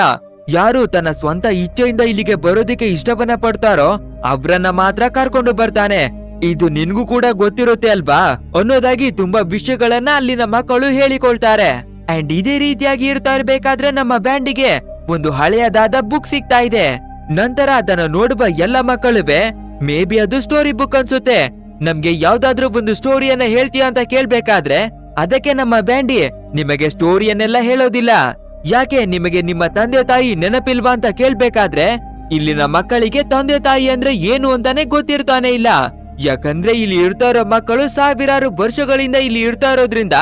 ಯಾರು ತನ್ನ ಸ್ವಂತ ಇಚ್ಛೆಯಿಂದ ಇಲ್ಲಿಗೆ ಬರೋದಿಕ್ಕೆ ಇಷ್ಟವನ್ನ ಪಡ್ತಾರೋ, ಅವ್ರನ್ನ ಮಾತ್ರ ಕರ್ಕೊಂಡು ಬರ್ತಾನೆ. ಇದು ನಿನ್ಗೂ ಕೂಡ ಗೊತ್ತಿರುತ್ತೆ ಅಲ್ವಾ? ಅನ್ನೋದಾಗಿ ತುಂಬಾ ವಿಷಯಗಳನ್ನ ಅಲ್ಲಿನ ಮಕ್ಕಳು ಹೇಳಿಕೊಳ್ತಾರೆ. ಅಂಡ್ ಇದೇ ರೀತಿಯಾಗಿ ಇರ್ತಾ ಇರ್ಬೇಕಾದ್ರೆ ನಮ್ಮ ಬ್ಯಾಂಡಿಗೆ ಒಂದು ಹಳೆಯದಾದ ಬುಕ್ ಸಿಗ್ತಾ ಇದೆ. ನಂತರ ಅದನ್ನ ನೋಡುವ ಎಲ್ಲ ಮಕ್ಕಳುವೆ. ಮೇ ಬಿ ಅದು ಸ್ಟೋರಿ ಬುಕ್ ಅನ್ಸುತ್ತೆ. ನಮ್ಗೆ ಯಾವ್ದಾದ್ರೂ ಒಂದು ಸ್ಟೋರಿಯನ್ನ ಹೇಳ್ತೀಯ ಅಂತ ಕೇಳ್ಬೇಕಾದ್ರೆ, ಅದಕ್ಕೆ ನಮ್ಮ ಬ್ಯಾಂಡಿ ನಿಮಗೆ ಸ್ಟೋರಿಯನ್ನೆಲ್ಲ ಹೇಳೋದಿಲ್ಲ. ಯಾಕೆ ನಿಮಗೆ ನಿಮ್ಮ ತಂದೆ ತಾಯಿ ನೆನಪಿಲ್ವಾ ಅಂತ ಕೇಳ್ಬೇಕಾದ್ರೆ, ಇಲ್ಲಿನ ಮಕ್ಕಳಿಗೆ ತಂದೆ ತಾಯಿ ಅಂದ್ರೆ ಏನು ಅಂತಾನೆ ಗೊತ್ತಿರ್ತಾನೆ ಇಲ್ಲ. ಯಾಕಂದ್ರೆ ಇಲ್ಲಿ ಇರ್ತಾ ಇರೋ ಮಕ್ಕಳು ಸಾವಿರಾರು ವರ್ಷಗಳಿಂದ ಇಲ್ಲಿ ಇರ್ತಾ ಇರೋದ್ರಿಂದ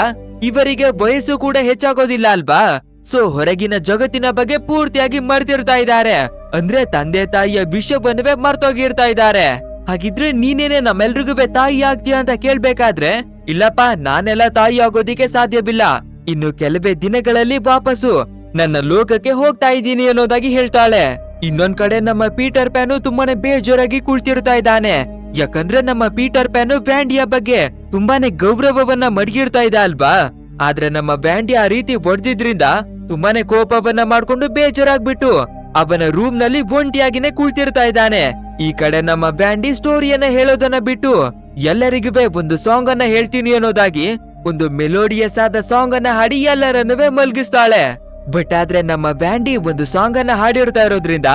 ಇವರಿಗೆ ವಯಸ್ಸು ಕೂಡ ಹೆಚ್ಚಾಗೋದಿಲ್ಲ ಅಲ್ವಾ? ಸೊ ಹೊರಗಿನ ಜಗತ್ತಿನ ಬಗ್ಗೆ ಪೂರ್ತಿಯಾಗಿ ಮರೆತಿರ್ತಾ ಇದ್ದಾರೆ. ಅಂದ್ರೆ ತಂದೆ ತಾಯಿಯ ವಿಷಯವನ್ನುವೇ ಮರ್ತೋಗಿರ್ತಾ ಇದ್ದಾರೆ. ಹಾಗಿದ್ರೆ ನೀನೇನೆ ನಮ್ಮೆಲ್ರಿಗೂ ತಾಯಿ ಆಗ್ತೀಯ ಅಂತ ಕೇಳ್ಬೇಕಾದ್ರೆ, ಇಲ್ಲಪ್ಪ, ನಾನೆಲ್ಲ ತಾಯಿ ಆಗೋದಿಕ್ಕೆ ಸಾಧ್ಯವಿಲ್ಲ. ಇನ್ನು ಕೆಲವೇ ದಿನಗಳಲ್ಲಿ ವಾಪಸ್ಸು. ನನ್ನ ಲೋಕಕ್ಕೆ ಹೋಗ್ತಾ ಇದ್ದೀನಿ ಅನ್ನೋದಾಗಿ ಹೇಳ್ತಾಳೆ. ಇನ್ನೊಂದ್ ಕಡೆ ನಮ್ಮ ಪೀಟರ್ ಪ್ಯಾನು ತುಂಬಾನೇ ಬೇಜಾರಾಗಿ ಕುಳ್ತಿರ್ತಾ ಇದ್ದಾನೆ. ಯಾಕಂದ್ರೆ ನಮ್ಮ ಪೀಟರ್ ಪ್ಯಾನು ವ್ಯಾಂಡಿಯ ಬಗ್ಗೆ ತುಂಬಾನೇ ಗೌರವವನ್ನ ಮಡಗಿರ್ತಾ ಇದೆ ಅಲ್ವಾ? ಆದ್ರೆ ನಮ್ಮ ವ್ಯಾಂಡಿ ಆ ರೀತಿ ಒಡ್ದಿದ್ರಿಂದ ತುಂಬಾನೇ ಕೋಪವನ್ನ ಮಾಡ್ಕೊಂಡು ಬೇಜಾರಾಗ್ಬಿಟ್ಟು ಅವನ ರೂಮ್ನಲ್ಲಿ ಒಂಟಿಯಾಗಿನೇ ಕುಳ್ತಿರ್ತಾ ಇದ್ದಾನೆ. ಈ ಕಡೆ ನಮ್ಮ ಬ್ಯಾಂಡಿ ಸ್ಟೋರಿಯನ್ನ ಹೇಳೋದನ್ನ ಬಿಟ್ಟು ಎಲ್ಲರಿಗೂ ಒಂದು ಸಾಂಗ್ ಅನ್ನ ಹೇಳ್ತೀನಿ ಅನ್ನೋದಾಗಿ ಒಂದು ಮೆಲೋಡಿಯಸ್ ಆದ ಸಾಂಗ್ ಅನ್ನ ಹಾಡಿ ಎಲ್ಲರನ್ನೂ ಮಲ್ಗಿಸ್ತಾಳೆ. ಬಟ್ ಆದ್ರೆ ನಮ್ಮ ಬ್ಯಾಂಡಿ ಒಂದು ಸಾಂಗ್ ಅನ್ನ ಹಾಡಿರ್ತಾ ಇರೋದ್ರಿಂದ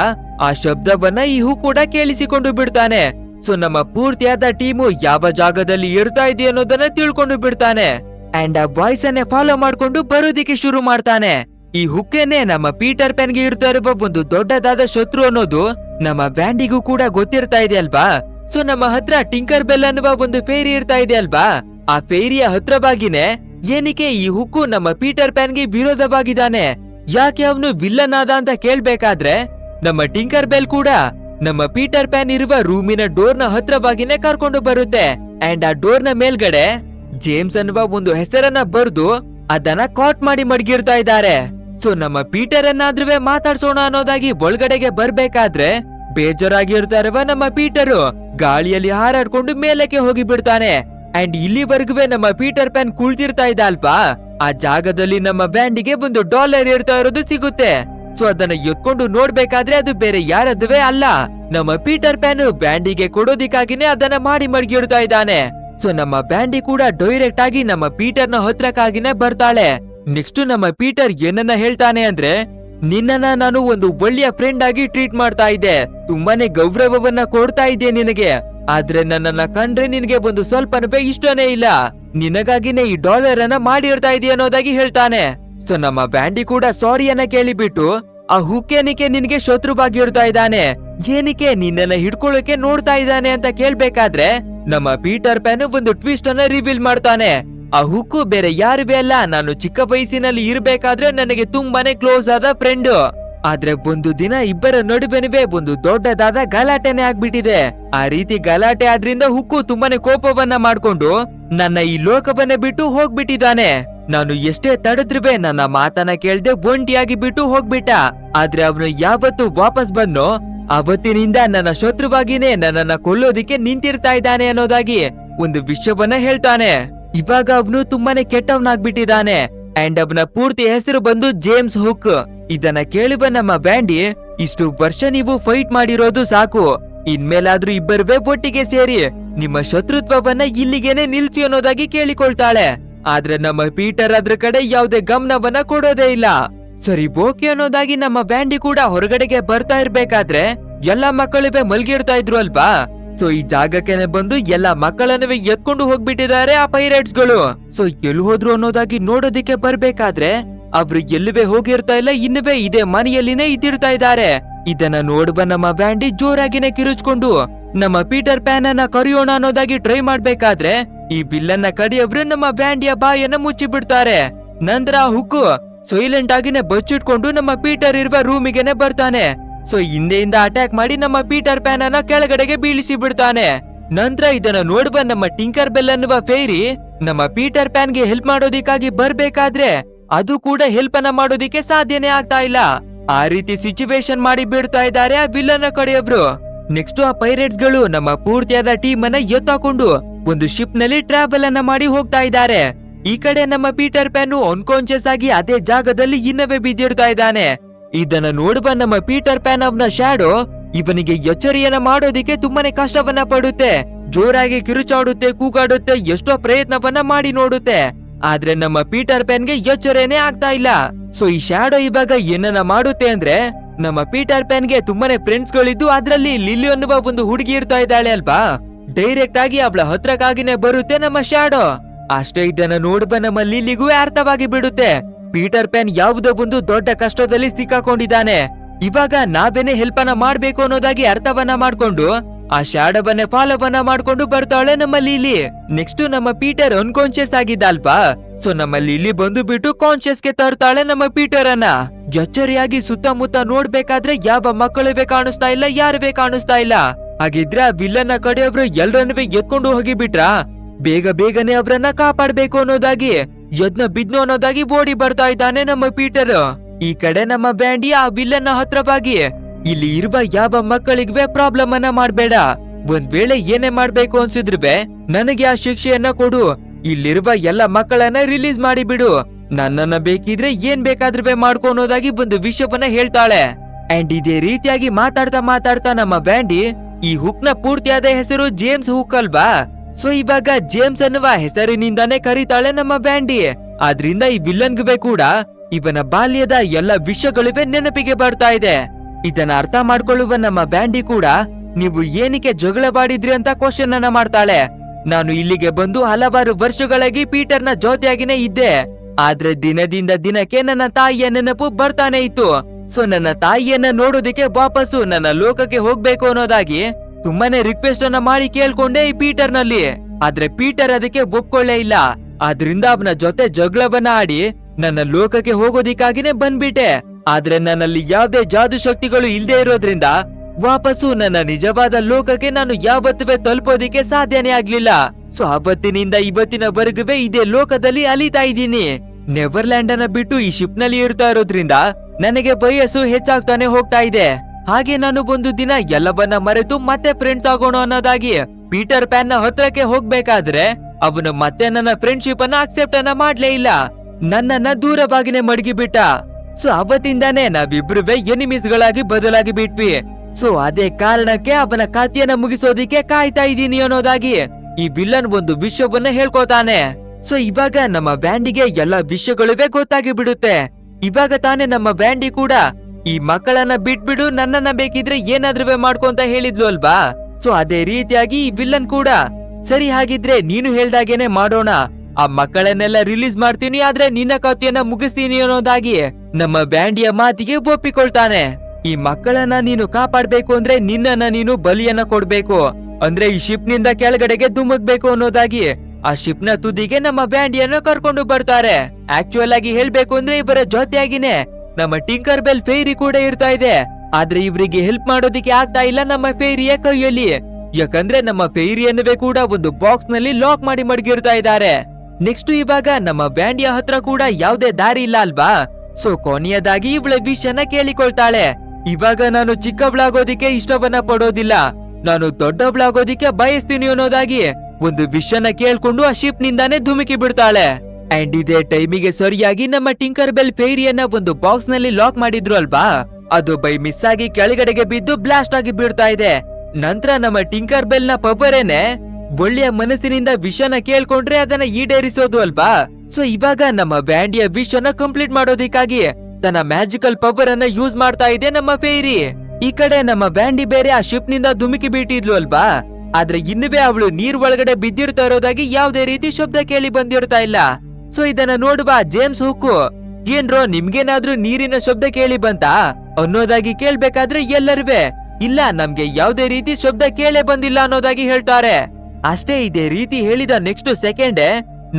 ಆ ಶಬ್ದವನ್ನ ಈ ಕೂಡ ಕೇಳಿಸಿಕೊಂಡು ಬಿಡ್ತಾನೆ. ಸೊ ನಮ್ಮ ಪೂರ್ತಿಯಾದ ಟೀಮು ಯಾವ ಜಾಗದಲ್ಲಿ ಇರ್ತಾ ಇದೆ ಅನ್ನೋದನ್ನ ತಿಳ್ಕೊಂಡು ಬಿಡ್ತಾನೆ. ಅಂಡ್ ಆ ವಾಯ್ಸ್ ಅನ್ನೇ ಫಾಲೋ ಮಾಡ್ಕೊಂಡು ಬರೋದಿಕ್ಕೆ ಶುರು ಮಾಡ್ತಾನೆ. ಈ ಹುಕ್ಕೆನೆ ನಮ್ಮ ಪೀಟರ್ ಪೆನ್ಗೆ ಇರ್ತಾ ಇರುವ ಒಂದು ದೊಡ್ಡದಾದ ಶತ್ರು ಅನ್ನೋದು ನಮ್ಮ ಬ್ಯಾಂಡಿಗೂ ಕೂಡ ಗೊತ್ತಿರ್ತಾ ಇದೆ ಅಲ್ವಾ? ಸೊ ನಮ್ಮ ಹತ್ರ ಟಿಂಕರ್ ಬೆಲ್ ಅನ್ನುವ ಒಂದು ಫೇರಿ ಇರ್ತಾ ಇದೆ ಅಲ್ವಾ? ಆ ಫೇರಿಯ ಹತ್ರವಾಗಿನೇ ಏನಕ್ಕೆ ಈ ಹುಕ್ಕು ನಮ್ಮ ಪೀಟರ್ ಪ್ಯಾನ್ಗೆ ವಿರೋಧವಾಗಿದ್ದಾನೆ? ಯಾಕೆ ಅವನು ವಿಲ್ಲನ್ ಆದ ಅಂತ ಕೇಳ್ಬೇಕಾದ್ರೆ ನಮ್ಮ ಟಿಂಕರ್ ಬೆಲ್ ಕೂಡ ನಮ್ಮ ಪೀಟರ್ ಪ್ಯಾನ್ ಇರುವ ರೂಮಿನ ಡೋರ್ನ ಹತ್ರವಾಗಿನೇ ಕರ್ಕೊಂಡು ಬರುತ್ತೆ. ಅಂಡ್ ಆ ಡೋರ್ನ ಮೇಲ್ಗಡೆ ಜೇಮ್ಸ್ ಅನ್ನುವ ಒಂದು ಹೆಸರನ್ನ ಬರೆದು ಅದನ್ನ ಕಾಟ್ ಮಾಡಿ ಮಡಗಿರ್ತಾ ಇದ್ದಾರೆ. ಸೊ ನಮ್ಮ ಪೀಟರ್ ಅನ್ನಾದ್ರೂ ಮಾತಾಡ್ಸೋಣ ಅನ್ನೋದಾಗಿ ಒಳಗಡೆಗೆ ಬರ್ಬೇಕಾದ್ರೆ ಬೇಜಾರಾಗಿರ್ತಾ ಇರುವ ನಮ್ಮ ಪೀಟರು. ಗಾಳಿಯಲ್ಲಿ ಹಾರಾಡ್ಕೊಂಡು ಮೇಲಕ್ಕೆ ಹೋಗಿ ಬಿಡ್ತಾನೆ ಅಂಡ್ ಇಲ್ಲಿವರೆಗೂ ನಮ್ಮ ಪೀಟರ್ ಪ್ಯಾನ್ ಕುಳ್ತಿರ್ತಾ ಇದ್ದ ಆ ಜಾಗದಲ್ಲಿ ನಮ್ಮ ಬ್ಯಾಂಡಿಗೆ ಒಂದು ಡಾಲರ್ ಇರ್ತಾ ಇರೋದು ಸಿಗುತ್ತೆ. ಸೊ ಅದನ್ನ ಎತ್ಕೊಂಡು ನೋಡ್ಬೇಕಾದ್ರೆ ಅದು ಬೇರೆ ಯಾರದುವೆ ಅಲ್ಲ. ನಮ್ಮ ಪೀಟರ್ ಪ್ಯಾನ್ ಬ್ಯಾಂಡಿಗೆ ಕೊಡೋದಿಕ್ಕಾಗಿನೇ ಅದನ್ನ ಮಾಡಿ ಮಡಗಿರ್ತಾ ಇದ್ದಾನೆ. ಸೊ ನಮ್ಮ ಬ್ಯಾಂಡಿ ಕೂಡ ಡೈರೆಕ್ಟ್ ಆಗಿ ನಮ್ಮ ಪೀಟರ್ನ ಹತ್ರಕ್ಕಾಗಿನೇ ಬರ್ತಾಳೆ. ನೆಕ್ಸ್ಟ್ ನಮ್ಮ ಪೀಟರ್ ಏನನ್ನ ಹೇಳ್ತಾನೆ ಅಂದ್ರೆ, ನಿನ್ನನ್ನ ನಾನು ಒಂದು ಒಳ್ಳೆಯ ಫ್ರೆಂಡ್ ಆಗಿ ಟ್ರೀಟ್ ಮಾಡ್ತಾ ಇದ್ದೆ. ತುಂಬಾನೇ ಗೌರವವನ್ನ ಕೊಡ್ತಾ ಇದ್ದೆ ನಿನಗೆ. ಆದ್ರೆ ನನ್ನನ್ನ ಕಂಡ್ರೆ ನಿನಗೆ ಒಂದು ಸ್ವಲ್ಪನೂ ಇಷ್ಟನೇ ಇಲ್ಲ. ನಿನಗಾಗಿನೇ ಈ ಡಾಲರ್ ಅನ್ನ ಮಾಡಿರ್ತಾ ಇದೆಯನ್ನೋದಾಗಿ ಹೇಳ್ತಾನೆ. ಸೊ ನಮ್ಮ ಬ್ಯಾಂಡಿ ಕೂಡ ಸಾರಿಯನ್ನ ಕೇಳಿಬಿಟ್ಟು ಆ ಹುಕ್ಕೇನಿಕೆ ನಿನಗೆ ಶತ್ರುವಾಗಿರ್ತಾ ಇದ್ದಾನೆ. ಏನಕ್ಕೆ ನಿನ್ನನ್ನ ಹಿಡ್ಕೊಳ್ಳೋಕೆ ನೋಡ್ತಾ ಇದ್ದಾನೆ ಅಂತ ಕೇಳ್ಬೇಕಾದ್ರೆ ನಮ್ಮ ಪೀಟರ್ ಪ್ಯಾನ್ ಒಂದು ಟ್ವಿಸ್ಟ್ ಅನ್ನ ರಿವೀಲ್ ಮಾಡ್ತಾನೆ. ಆ ಹುಕ್ಕು ಬೇರೆ ಯಾರುವೆ ಅಲ್ಲ, ನಾನು ಚಿಕ್ಕ ವಯಸ್ಸಿನಲ್ಲಿ ಇರ್ಬೇಕಾದ್ರೆ ನನಗೆ ತುಂಬಾನೇ ಕ್ಲೋಸ್ ಆದ ಫ್ರೆಂಡ್. ಆದ್ರೆ ಒಂದು ದಿನ ಇಬ್ಬರ ನಡುವೆನುವೆ ಒಂದು ದೊಡ್ಡದಾದ ಗಲಾಟೆನೆ ಆಗ್ಬಿಟ್ಟಿದೆ. ಆ ರೀತಿ ಗಲಾಟೆ ಆದ್ರಿಂದ ಹುಕ್ಕು ತುಂಬಾನೇ ಕೋಪವನ್ನ ಮಾಡ್ಕೊಂಡು ನನ್ನ ಈ ಲೋಕವನ್ನ ಬಿಟ್ಟು ಹೋಗ್ಬಿಟ್ಟಿದ್ದಾನೆ. ನಾನು ಎಷ್ಟೇ ತಡೆದ್ರುವೆ ನನ್ನ ಮಾತನ್ನ ಕೇಳ್ದೆ ಒಂಟಿಯಾಗಿ ಬಿಟ್ಟು ಹೋಗ್ಬಿಟ್ಟ. ಆದ್ರೆ ಅವನು ಯಾವತ್ತು ವಾಪಸ್ ಬಂದೋ ಅವತ್ತಿನಿಂದ ನನ್ನ ಶತ್ರುವಾಗಿನೇ ನನ್ನನ್ನ ಕೊಲ್ಲೋದಿಕ್ಕೆ ನಿಂತಿರ್ತಾ ಇದ್ದಾನೆ ಅನ್ನೋದಾಗಿ ಒಂದು ವಿಷಯವನ್ನ ಹೇಳ್ತಾನೆ. ಇವಾಗ ಅವನು ತುಂಬಾನೇ ಕೆಟ್ಟವನಾಗ್ಬಿಟ್ಟಿದ್ದಾನೆ. ಅಂಡ್ ಅವನ ಪೂರ್ತಿ ಹೆಸರು ಬಂದು ಜೇಮ್ಸ್ ಹುಕ್. ಇದನ್ನ ಕೇಳುವ ನಮ್ಮ ಬ್ಯಾಂಡಿ ಇಷ್ಟು ವರ್ಷ ನೀವು ಫೈಟ್ ಮಾಡಿರೋದು ಸಾಕು. ಇನ್ಮೇಲಾದ್ರೂ ಇಬ್ಬರುವೆ ಒಟ್ಟಿಗೆ ಸೇರಿ ನಿಮ್ಮ ಶತ್ರುತ್ವವನ್ನ ಇಲ್ಲಿಗೇನೆ ನಿಲ್ಸಿ ಅನ್ನೋದಾಗಿ ಕೇಳಿಕೊಳ್ತಾಳೆ. ಆದ್ರೆ ನಮ್ಮ ಪೀಟರ್ ಅದ್ರ ಕಡೆ ಯಾವುದೇ ಗಮನವನ್ನ ಕೊಡೋದೇ ಇಲ್ಲ. ಸರಿ, ಓಕೆ ಅನ್ನೋದಾಗಿ ನಮ್ಮ ಬ್ಯಾಂಡಿ ಕೂಡ ಹೊರಗಡೆಗೆ ಬರ್ತಾ ಇರ್ಬೇಕಾದ್ರೆ ಎಲ್ಲಾ ಮಕ್ಕಳಿವೆ ಮಲ್ಗಿರ್ತಾ ಇದ್ರು ಅಲ್ವಾ? ಸೊ ಈ ಜಾಗಕ್ಕೆ ಬಂದು ಎಲ್ಲಾ ಮಕ್ಕಳನ್ನವೇ ಎತ್ಕೊಂಡು ಹೋಗ್ಬಿಟ್ಟಿದ್ದಾರೆ ಆ ಪೈರೇಟ್ಸ್ಗಳು ಸೊ ಎಲ್ಲಿ ಹೋದ್ರು ಅನ್ನೋದಾಗಿ ನೋಡೋದಿಕ್ಕೆ ಬರ್ಬೇಕಾದ್ರೆ ಅವ್ರು ಎಲ್ಲಿವೆ ಹೋಗಿರ್ತಾ ಇಲ್ಲ, ಇನ್ನುವೆ ಇದೇ ಮನೆಯಲ್ಲಿನೇ ಇದ್ದಿರ್ತಾ ಇದ್ದಾರೆ. ಇದನ್ನ ನೋಡುವ ನಮ್ಮ ಬ್ಯಾಂಡಿ ಜೋರಾಗಿನೇ ಕಿರುಚ್ಕೊಂಡು ನಮ್ಮ ಪೀಟರ್ ಪ್ಯಾನ್ ಅನ್ನ ಕರೆಯೋಣ ಅನ್ನೋದಾಗಿ ಟ್ರೈ ಮಾಡ್ಬೇಕಾದ್ರೆ ಈ ಬಿಲ್ಲನ್ನ ಕಡಿಯವ್ರು ನಮ್ಮ ಬ್ಯಾಂಡಿಯ ಬಾಯನ್ನ ಮುಚ್ಚಿ ಬಿಡ್ತಾರೆ ನಂತರ ಹುಕ್ಕು ಸೈಲೆಂಟ್ ಆಗಿನೇ ಬಚ್ಚಿಟ್ಕೊಂಡು ನಮ್ಮ ಪೀಟರ್ ಇರುವ ರೂಮಿಗೆನೆ ಬರ್ತಾನೆ. ಸೊ ಹಿಂದೆಯಿಂದ ಅಟ್ಯಾಕ್ ಮಾಡಿ ನಮ್ಮ ಪೀಟರ್ ಪ್ಯಾನ್ ಅನ್ನ ಕೆಳಗಡೆಗೆ ಬೀಳಿಸಿ ಬಿಡ್ತಾನೆ ನಂತರ ಇದನ್ನ ನೋಡುವ ನಮ್ಮ ಟಿಂಕರ್ ಬೆಲ್ ಅನ್ನುವ ಫೇರಿ ನಮ್ಮ ಪೀಟರ್ ಪ್ಯಾನ್ಗೆ ಹೆಲ್ಪ್ ಮಾಡೋದಿಕ್ಕಾಗಿ ಬರ್ಬೇಕಾದ್ರೆ ಅದು ಕೂಡ ಹೆಲ್ಪ್ ಅನ್ನ ಮಾಡೋದಿಕ್ಕೆ ಸಾಧ್ಯನೇ ಆಗ್ತಾ ಇಲ್ಲ. ಆ ರೀತಿ ಸಿಚುವೇಶನ್ ಮಾಡಿ ಬಿಡ್ತಾ ಇದ್ದಾರೆ ಆ ವಿಲ್ಲನ್ನ ಕಡೆಯೊಬ್ರು ನೆಕ್ಸ್ಟ್ ಆ ಪೈರೇಟ್ಸ್ಗಳು ನಮ್ಮ ಪೂರ್ತಿಯಾದ ಟೀಮ್ ಅನ್ನ ಎತ್ತಾಕೊಂಡು ಒಂದು ಶಿಪ್ನಲ್ಲಿ ಟ್ರಾವೆಲ್ ಅನ್ನ ಮಾಡಿ ಹೋಗ್ತಾ ಇದ್ದಾರೆ. ಈ ಕಡೆ ನಮ್ಮ ಪೀಟರ್ ಪ್ಯಾನು ಅನ್ಕಾನ್ಶಿಯಸ್ ಆಗಿ ಅದೇ ಜಾಗದಲ್ಲಿ ಇನ್ನವೇ ಬಿದ್ದಿರ್ತಾ ಇದ್ದಾನೆ. ಇದನ್ನ ನೋಡುವ ನಮ್ಮ ಪೀಟರ್ ಪ್ಯಾನ್ ಅವನ ಶ್ಯಾಡೋ ಇವನಿಗೆ ಎಚ್ಚರಿಯನ್ನ ಮಾಡೋದಿಕ್ಕೆ ತುಂಬಾನೇ ಕಷ್ಟವನ್ನ ಪಡುತ್ತೆ. ಜೋರಾಗಿ ಕಿರುಚಾಡುತ್ತೆ, ಕೂಗಾಡುತ್ತೆ, ಎಷ್ಟೋ ಪ್ರಯತ್ನವನ್ನ ಮಾಡಿ ನೋಡುತ್ತೆ. ಆದ್ರೆ ನಮ್ಮ ಪೀಟರ್ ಪ್ಯಾನ್ಗೆ ಎಚ್ಚರೇನೆ ಆಗ್ತಾ ಇಲ್ಲ. ಸೊ ಈ ಶ್ಯಾಡೋ ಇವಾಗ ಏನನ್ನ ಮಾಡುತ್ತೆ ಅಂದ್ರೆ, ನಮ್ಮ ಪೀಟರ್ ಪ್ಯಾನ್ಗೆ ತುಂಬಾನೇ ಫ್ರೆಂಡ್ಸ್ ಗಳಿದ್ದು ಅದ್ರಲ್ಲಿ ಲಿಲ್ಲಿ ಅನ್ನುವ ಒಂದು ಹುಡುಗಿ ಇರ್ತಾ ಇದ್ದಾಳೆ ಅಲ್ವಾ? ಡೈರೆಕ್ಟ್ ಆಗಿ ಅವಳ ಹತ್ರಕ್ಕಾಗಿನೇ ಬರುತ್ತೆ ನಮ್ಮ ಶ್ಯಾಡೋ ಅಷ್ಟೇ ಇದನ್ನ ನೋಡುವ ನಮ್ಮ ಲಿಲ್ಲಿಗೂ ಅರ್ಥವಾಗಿ ಬಿಡುತ್ತೆ. ಪೀಟರ್ ಪ್ಯಾನ್ ಯಾವುದೋ ಒಂದು ದೊಡ್ಡ ಕಷ್ಟದಲ್ಲಿ ಸಿಕ್ಕಾಕೊಂಡಿದ್ದಾನೆ. ಇವಾಗ ನಾವೇನೆ ಹೆಲ್ಪ್ ಅನ್ನ ಮಾಡ್ಬೇಕು ಅನ್ನೋದಾಗಿ ಅರ್ಥವನ್ನ ಮಾಡ್ಕೊಂಡು ಆ ಶಾಡವನ್ನ ಫಾಲೋವನ್ನ ಮಾಡ್ಕೊಂಡು ಬರ್ತಾಳೆ ನಮ್ಮ ಲೀಲಿ. ನೆಕ್ಸ್ಟ್ ನಮ್ಮ ಪೀಟರ್ ಅನ್ಕಾನ್ಶಿಯಸ್ ಆಗಿದ್ದಲ್ವಾ ಸೊ ನಮ್ಮ ಲೀಲಿ ಬಂದು ಬಿಟ್ಟು ಕಾನ್ಶಿಯಸ್ಗೆ ತರ್ತಾಳೆ ನಮ್ಮ ಪೀಟರ್ ಅನ್ನ ಎಚ್ಚರಿಯಾಗಿ ಸುತ್ತಮುತ್ತ ನೋಡ್ಬೇಕಾದ್ರೆ ಯಾವ ಮಕ್ಕಳುವೆ ಕಾಣಿಸ್ತಾ ಇಲ್ಲ ಯಾರು ಕಾಣಿಸ್ತಾ ಇಲ್ಲ. ಹಾಗಿದ್ರೆ ಆ ವಿಲ್ಲನ್ನ ಕಡೆಯವ್ರು ಎಲ್ರನ್ನೂ ಎತ್ಕೊಂಡು ಹೋಗಿಬಿಟ್ರಾ? ಬೇಗ ಬೇಗನೆ ಅವ್ರನ್ನ ಕಾಪಾಡ್ಬೇಕು ಅನ್ನೋದಾಗಿ ಯದ್ನ ಬಿದ್ನು ಅನ್ನೋದಾಗಿ ಓಡಿ ಬರ್ತಾ ಇದ್ದಾನೆ ನಮ್ಮ ಪೀಟರ್. ಈ ಕಡೆ ನಮ್ಮ ಬ್ಯಾಂಡಿ ಆ ವಿಲ್ಲನ್ನ ಹತ್ರವಾಗಿ. ಇಲ್ಲಿ ಇರುವ ಯಾವ ಮಕ್ಕಳಿಗೆ ಪ್ರಾಬ್ಲಮ್ ಅನ್ನ ಮಾಡ್ಬೇಡ. ಒಂದ್ ವೇಳೆ ಏನೇ ಮಾಡ್ಬೇಕು ಅನ್ಸಿದ್ರುವೆ ನನಗೆ ಆ ಶಿಕ್ಷೆಯನ್ನ ಕೊಡು. ಇಲ್ಲಿರುವ ಎಲ್ಲ ಮಕ್ಕಳನ್ನ ರಿಲೀಸ್ ಮಾಡಿ ಬಿಡು. ನನ್ನನ್ನ ಬೇಕಿದ್ರೆ ಏನ್ ಬೇಕಾದ್ರೂ ಮಾಡ್ಕೊಳೋದಾಗಿ ಒಂದು ವಿಷಯವನ್ನ ಹೇಳ್ತಾಳೆ. ಅಂಡ್ ಇದೇ ರೀತಿಯಾಗಿ ಮಾತಾಡ್ತಾ ಮಾತಾಡ್ತಾ ನಮ್ಮ ಬ್ಯಾಂಡಿ, ಈ ಹುಕ್ನ ಪೂರ್ತಿಯಾದ ಹೆಸರು ಜೇಮ್ಸ್ ಹುಕ್ ಅಲ್ವಾ? ಸೊ ಇವಾಗ ಜೇಮ್ಸ್ ಅನ್ನುವ ಹೆಸರಿನಿಂದಾನೇ ಕರೀತಾಳೆ ನಮ್ಮ ಬ್ಯಾಂಡಿ. ಆದ್ರಿಂದ ಈ ವಿಲ್ಲನ್ಗೆ ಕೂಡ ಇವನ ಬಾಲ್ಯದ ಎಲ್ಲ ವಿಷಯಗಳಿವೆ ನೆನಪಿಗೆ ಬರ್ತಾ ಇದೆ. ಇದನ್ನ ಅರ್ಥ ಮಾಡ್ಕೊಳ್ಳುವ ನಮ್ಮ ಬ್ಯಾಂಡಿ ಕೂಡ, ನೀವು ಏನಕ್ಕೆ ಜಗಳವಾಡಿದ್ರಿ ಅಂತ ಕ್ವಶನ್ ಅನ್ನ ಮಾಡ್ತಾಳೆ. ನಾನು ಇಲ್ಲಿಗೆ ಬಂದು ಹಲವಾರು ವರ್ಷಗಳಾಗಿ ಪೀಟರ್ನ ಜೊತೆಯಾಗಿನೇ ಇದ್ದೆ. ಆದ್ರೆ ದಿನದಿಂದ ದಿನಕ್ಕೆ ನನ್ನ ತಾಯಿಯ ನೆನಪು ಬರ್ತಾನೆ ಇತ್ತು. ಸೊ ನನ್ನ ತಾಯಿಯನ್ನ ನೋಡೋದಕ್ಕೆ ವಾಪಸ್ಸು ನನ್ನ ಲೋಕಕ್ಕೆ ಹೋಗ್ಬೇಕು ಅನ್ನೋದಾಗಿ ತುಂಬಾನೇ ರಿಕ್ವೆಸ್ಟ್ ಅನ್ನ ಮಾಡಿ ಕೇಳ್ಕೊಂಡೆ ಈ ಪೀಟರ್ನಲ್ಲಿ ಆದ್ರೆ ಪೀಟರ್ ಅದಕ್ಕೆ ಒಪ್ಕೊಳ್ಳೇ ಇಲ್ಲ. ಆದ್ರಿಂದ ಅವನ ಜೊತೆ ಜಗಳವನ್ನ ಆಡಿ ನನ್ನ ಲೋಕಕ್ಕೆ ಹೋಗೋದಿಕ್ಕಾಗಿನೇ ಬಂದ್ಬಿಟ್ಟೆ. ಆದ್ರೆ ನನ್ನಲ್ಲಿ ಯಾವ್ದೇ ಜಾದು ಶಕ್ತಿಗಳು ಇಲ್ಲದೆ ಇರೋದ್ರಿಂದ ವಾಪಸ್ಸು ನನ್ನ ನಿಜವಾದ ಲೋಕಕ್ಕೆ ನಾನು ಯಾವತ್ತೂ ತಲುಪೋದಿಕ್ಕೆ ಸಾಧ್ಯನೇ ಆಗ್ಲಿಲ್ಲ. ಸೊ ಅವತ್ತಿನಿಂದ ಇವತ್ತಿನವರೆಗೂ ಇದೇ ಲೋಕದಲ್ಲಿ ಅಲಿತಾ ಇದ್ದೀನಿ. ನೆವರ್ಲ್ಯಾಂಡ್ ಅನ್ನ ಬಿಟ್ಟು ಈ ಶಿಪ್ನಲ್ಲಿ ಇರ್ತಾ ಇರೋದ್ರಿಂದ ನನಗೆ ವಯಸ್ಸು ಹೆಚ್ಚಾಗ್ತಾನೆ ಹೋಗ್ತಾ ಇದೆ. ಹಾಗೆ ನಾನು ಒಂದು ದಿನ ಎಲ್ಲವನ್ನ ಮರೆತು ಮತ್ತೆ ಫ್ರೆಂಡ್ಸ್ ಆಗೋಣ ಅನ್ನೋದಾಗಿ ಪೀಟರ್ ಪ್ಯಾನ್ನ ಹತ್ರಕ್ಕೆ ಹೋಗ್ಬೇಕಾದ್ರೆ ಅವನು ಮತ್ತೆ ನನ್ನ ಫ್ರೆಂಡ್ಶಿಪ್ ಅನ್ನ ಅಕ್ಸೆಪ್ಟ್ ಅನ್ನ ಮಾಡ್ಲೇ ಇಲ್ಲ. ನನ್ನನ್ನ ದೂರವಾಗಿನೇ ಮಡಗಿ ಬಿಟ್ಟ ಸೊ ಅವತ್ತಿಂದಾನೇ ನಾವಿಬ್ರು ಎನಿಮೀಸ್ ಗಳಾಗಿ ಬದಲಾಗಿ ಬಿಟ್ವಿ. ಸೊ ಅದೇ ಕಾರಣಕ್ಕೆ ಅವನ ಕಥೆಯನ್ನ ಮುಗಿಸೋದಿಕ್ಕೆ ಕಾಯ್ತಾ ಇದ್ದೀನಿ ಅನ್ನೋದಾಗಿ ಈ ವಿಲನ್ ಒಂದು ವಿಷಯವನ್ನ ಹೇಳ್ಕೊತಾನೆ ಸೊ ಇವಾಗ ನಮ್ಮ ಬ್ಯಾಂಡಿಗೆ ಎಲ್ಲಾ ವಿಷಯಗಳಿವೆ ಗೊತ್ತಾಗಿ ಬಿಡುತ್ತೆ. ಇವಾಗ ತಾನೇ ನಮ್ಮ ಬ್ಯಾಂಡಿ ಕೂಡ ಈ ಮಕ್ಕಳನ್ನ ಬಿಟ್ಬಿಡು ನನ್ನನ್ನ ಬೇಕಿದ್ರೆ ಏನಾದ್ರೂ ಮಾಡ್ಕೊಂತ ಹೇಳಿದ್ಲು ಅಲ್ವಾ? ಸೊ ಅದೇ ರೀತಿಯಾಗಿ ಈ ವಿಲ್ಲನ್ ಕೂಡ ಸರಿ ಹಾಗಿದ್ರೆ ನೀನು ಹೇಳ್ದಾಗೇನೆ ಮಾಡೋಣ. ಆ ಮಕ್ಕಳನ್ನೆಲ್ಲ ರಿಲೀಸ್ ಮಾಡ್ತೀನಿ, ಆದ್ರೆ ನಿನ್ನ ಕಥೆಯನ್ನ ಮುಗಿಸ್ತೀನಿ ಅನ್ನೋದಾಗಿ ನಮ್ಮ ಬ್ಯಾಂಡಿಯ ಮಾತಿಗೆ ಒಪ್ಪಿಕೊಳ್ತಾನೆ. ಈ ಮಕ್ಕಳನ್ನ ನೀನು ಕಾಪಾಡ್ಬೇಕು ಅಂದ್ರೆ ನಿನ್ನನ್ನ ನೀನು ಬಲಿಯನ್ನ ಕೊಡ್ಬೇಕು. ಅಂದ್ರೆ ಈ ಶಿಪ್ನಿಂದ ಕೆಳಗಡೆಗೆ ಧುಮುಕ್ಬೇಕು ಅನ್ನೋದಾಗಿ ಆ ಶಿಪ್ನ ತುದಿಗೆ ನಮ್ಮ ಬ್ಯಾಂಡಿಯನ್ನು ಕರ್ಕೊಂಡು ಬರ್ತಾರೆ. ಆಕ್ಚುಯಲ್ ಆಗಿ ಹೇಳ್ಬೇಕು ಅಂದ್ರೆ ಇವರ ಜೊತೆಯಾಗಿನೇ ನಮ್ಮ ಟಿಂಕರ್ ಬೆಲ್ ಫೇರಿ ಕೂಡ ಇರ್ತಾ ಇದೆ. ಆದ್ರೆ ಇವರಿಗೆ ಹೆಲ್ಪ್ ಮಾಡೋದಿಕ್ಕೆ ಆಗ್ತಾ ಇಲ್ಲ ನಮ್ಮ ಫೇರಿಯ ಕೈಯಲ್ಲಿ. ಯಾಕಂದ್ರೆ ನಮ್ಮ ಫೇರಿಯನ್ನುವೆ ಕೂಡ ಒಂದು ಬಾಕ್ಸ್ನಲ್ಲಿ ಲಾಕ್ ಮಾಡಿ ಮಡಗಿರ್ತಾ ಇದ್ದಾರೆ. ನೆಕ್ಸ್ಟ್ ಇವಾಗ ನಮ್ಮ ಬ್ಯಾಂಡಿಯ ಹತ್ರ ಕೂಡ ಯಾವ್ದೇ ದಾರಿ ಇಲ್ಲ ಅಲ್ವಾ? ಸೊ ಕೊನೆಯದಾಗಿ ಇವಳ ವಿಷಯನ ಕೇಳಿಕೊಳ್ತಾಳೆ. ಇವಾಗ ನಾನು ಚಿಕ್ಕವಳಾಗೋದಿಕ್ಕೆ ಇಷ್ಟವನ್ನ ಪಡೋದಿಲ್ಲ. ನಾನು ದೊಡ್ಡವಳಾಗೋದಿಕ್ಕೆ ಬಯಸ್ತೀನಿ ಅನ್ನೋದಾಗಿ ಒಂದು ವಿಷಯನ ಕೇಳ್ಕೊಂಡು ಆ ಶಿಪ್ ನಿಂದಾನೇ ಧುಮುಕಿ ಬಿಡ್ತಾಳೆ. ಅಂಡ್ ಇದೇ ಟೈಮಿಗೆ ಸರಿಯಾಗಿ ನಮ್ಮ ಟಿಂಕರ್ ಬೆಲ್ ಫೇರಿಯನ್ನ ಒಂದು ಬಾಕ್ಸ್ನಲ್ಲಿ ಲಾಕ್ ಮಾಡಿದ್ರು ಅಲ್ವಾ? ಅದು ಬೈ ಮಿಸ್ ಆಗಿ ಕೆಳಗಡೆಗೆ ಬಿದ್ದು ಬ್ಲಾಸ್ಟ್ ಆಗಿ ಬೀಳ್ತಾ ಇದೆ. ನಂತರ ನಮ್ಮ ಟಿಂಕರ್ ಬೆಲ್ನ ಪವರೇನೆ ಒಳ್ಳೆಯ ಮನಸ್ಸಿನಿಂದ ವಿಷನ ಕೇಳ್ಕೊಂಡ್ರೆ ಅದನ್ನ ಈಡೇರಿಸೋದು ಅಲ್ವಾ? ಸೊ ಇವಾಗ ನಮ್ಮ ಬ್ಯಾಂಡಿಯ ವಿಷನ ಕಂಪ್ಲೀಟ್ ಮಾಡೋದಿಕ್ಕಾಗಿ ತನ್ನ ಮ್ಯಾಜಿಕಲ್ ಪವರ್ ಅನ್ನ ಯೂಸ್ ಮಾಡ್ತಾ ಇದೆ ನಮ್ಮ ಫೇರಿ ಈ ಕಡೆ ನಮ್ಮ ಬ್ಯಾಂಡಿ ಬೇರೆ ಆ ಶಿಪ್ನಿಂದ ಧುಮುಕಿ ಬಿಟ್ಟಿದ್ಲು ಅಲ್ವಾ? ಆದ್ರೆ ಇನ್ನುವೇ ಅವಳು ನೀರ್ ಒಳಗಡೆ ಬಿದ್ದಿರ್ತಾ ಇರೋದಾಗಿ ಯಾವ್ದೇ ರೀತಿ ಶಬ್ದ ಕೇಳಿ ಬಂದಿರ್ತಾ ಇಲ್ಲ. ಸೊ ಇದನ್ನ ನೋಡುವ ಜೇಮ್ಸ್ ಹುಕ್ಕು ಏನ್ರೋ ನಿಮ್ಗೇನಾದ್ರೂ ನೀರಿನ ಶಬ್ದ ಕೇಳಿ ಬಂತಾ? ಅನ್ನೋದಾಗಿ ಕೇಳ್ಬೇಕಾದ್ರೆ ಎಲ್ಲರೂ ಇಲ್ಲ, ನಮ್ಗೆ ಯಾವ್ದೇ ರೀತಿ ಶಬ್ದ ಕೇಳೇ ಬಂದಿಲ್ಲ ಅನ್ನೋದಾಗಿ ಹೇಳ್ತಾರೆ. ಅಷ್ಟೇ ಇದೇ ರೀತಿ ಹೇಳಿದ ನೆಕ್ಸ್ಟ್ ಸೆಕೆಂಡೇ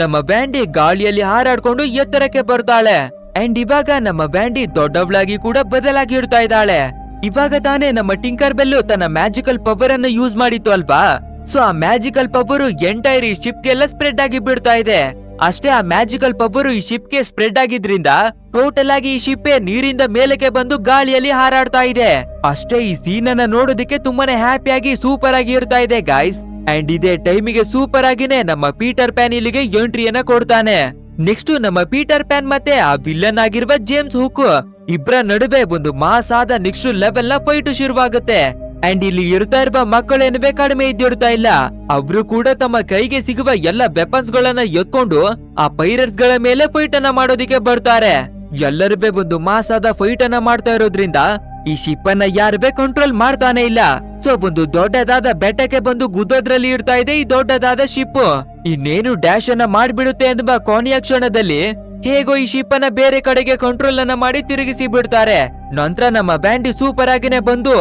ನಮ್ಮ ಬ್ಯಾಂಡಿ ಗಾಳಿಯಲ್ಲಿ ಹಾರಾಡ್ಕೊಂಡು ಎತ್ತರಕ್ಕೆ ಬರ್ತಾಳೆ ಅಂಡ್ ಇವಾಗ ನಮ್ಮ ಬ್ಯಾಂಡಿ ದೊಡ್ಡವಳಾಗಿ ಕೂಡ ಬದಲಾಗಿ ಇರ್ತಾ ಇದ್ದಾಳೆ. ಇವಾಗ ತಾನೇ ನಮ್ಮ ಟಿಂಕರ್ ಬೆಲ್ಲು ತನ್ನ ಮ್ಯಾಜಿಕಲ್ ಪವರ್ ಅನ್ನು ಯೂಸ್ ಮಾಡಿತ್ತು ಅಲ್ವಾ? ಸೊ ಆ ಮ್ಯಾಜಿಕಲ್ ಪವರ್ ಎಂಟೈರ್ ಈ ಶಿಪ್ ಗೆಲ್ಲ ಸ್ಪ್ರೆಡ್ ಆಗಿ ಬಿಡ್ತಾ ಇದೆ. ಅಷ್ಟೇ ಆ ಮ್ಯಾಜಿಕಲ್ ಪವರ್ ಈ ಶಿಪ್ಗೆ ಸ್ಪ್ರೆಡ್ ಆಗಿದ್ರಿಂದ ಟೋಟಲ್ ಆಗಿ ಈ ಶಿಪ್ ನೀರಿಂದ ಮೇಲಕ್ಕೆ ಬಂದು ಗಾಳಿಯಲ್ಲಿ ಹಾರಾಡ್ತಾ ಇದೆ. ಅಷ್ಟೇ ಈ ಸೀನ್ ಅನ್ನ ನೋಡೋದಕ್ಕೆ ತುಂಬಾನೇ ಹ್ಯಾಪಿಯಾಗಿ ಸೂಪರ್ ಆಗಿ ಇರ್ತಾ ಇದೆ ಗಾಯ್ಸ್ ಅಂಡ್ ಇದೇ ಟೈಮಿಗೆ ಸೂಪರ್ ಆಗಿನೇ ನಮ್ಮ ಪೀಟರ್ ಪ್ಯಾನ್ ಇಲ್ಲಿಗೆ ಎಂಟ್ರಿಯನ್ನ ಕೊಡ್ತಾನೆ. ನೆಕ್ಸ್ಟ್ ನಮ್ಮ ಪೀಟರ್ ಪ್ಯಾನ್ ಮತ್ತೆ ಆ ವಿಲ್ಲನ್ ಆಗಿರುವ ಜೇಮ್ಸ್ ಹುಕ್ ಇಬ್ರ ನಡುವೆ ಒಂದು ಮಾಸ್ ಆದ ನೆಕ್ಸ್ಟ್ ಲೆವೆಲ್ನ ಫೈಟ್ ಶುರುವಾಗುತ್ತೆ. ಅಂಡ್ ಇಲ್ಲಿ ಇರ್ತಾ ಇರುವ ಮಕ್ಕಳೇನವೇ ಕಡಿಮೆ ಇದ್ದಿರ್ತಾ ಇಲ್ಲ. ಅವ್ರು ಕೂಡ ತಮ್ಮ ಕೈಗೆ ಸಿಗುವ ಎಲ್ಲ ವೆಪನ್ಸ್ ಗಳನ್ನ ಎತ್ಕೊಂಡು ಆ ಪೈರಟ್ಸ್ಗಳ ಮೇಲೆ ಫೈಟ್ ಅನ್ನ ಮಾಡೋದಿಕ್ಕೆ ಬರ್ತಾರೆ. ಎಲ್ಲರೂ ಒಂದು ಮಾಸ್ ಆದ ಫೈಟ್ ಅನ್ನ ಮಾಡ್ತಾ ಇರೋದ್ರಿಂದ ಈ ಶಿಪ್ ಅನ್ನ ಯಾರುವೆ ಕಂಟ್ರೋಲ್ ಮಾಡ್ತಾನೆ ಇಲ್ಲ. ಸೊ ಒಂದು ದೊಡ್ಡದಾದ ಬೆಟ್ಟಕ್ಕೆ ಬಂದು ಗುದ್ದೋದ್ರಲ್ಲಿ ಇರ್ತಾ ಇದೆ ಈ ದೊಡ್ಡದಾದ ಶಿಪ್. ಇನ್ನೇನು ಡ್ಯಾಶ್ ಅನ್ನ ಮಾಡ್ಬಿಡುತ್ತೆ ಎಂಬ ಕೊನೆಯ ಕ್ಷಣದಲ್ಲಿ ಹೇಗೋ ಈ ಶಿಪ್ ಅನ್ನ ಬೇರೆ ಕಡೆಗೆ ಕಂಟ್ರೋಲ್ ಅನ್ನ ಮಾಡಿ ತಿರುಗಿಸಿ ಬಿಡ್ತಾರೆ. ನಂತರ ನಮ್ಮ ಬ್ಯಾಂಡಿ ಸೂಪರ್ ಆಗಿನೇ ಬಂದು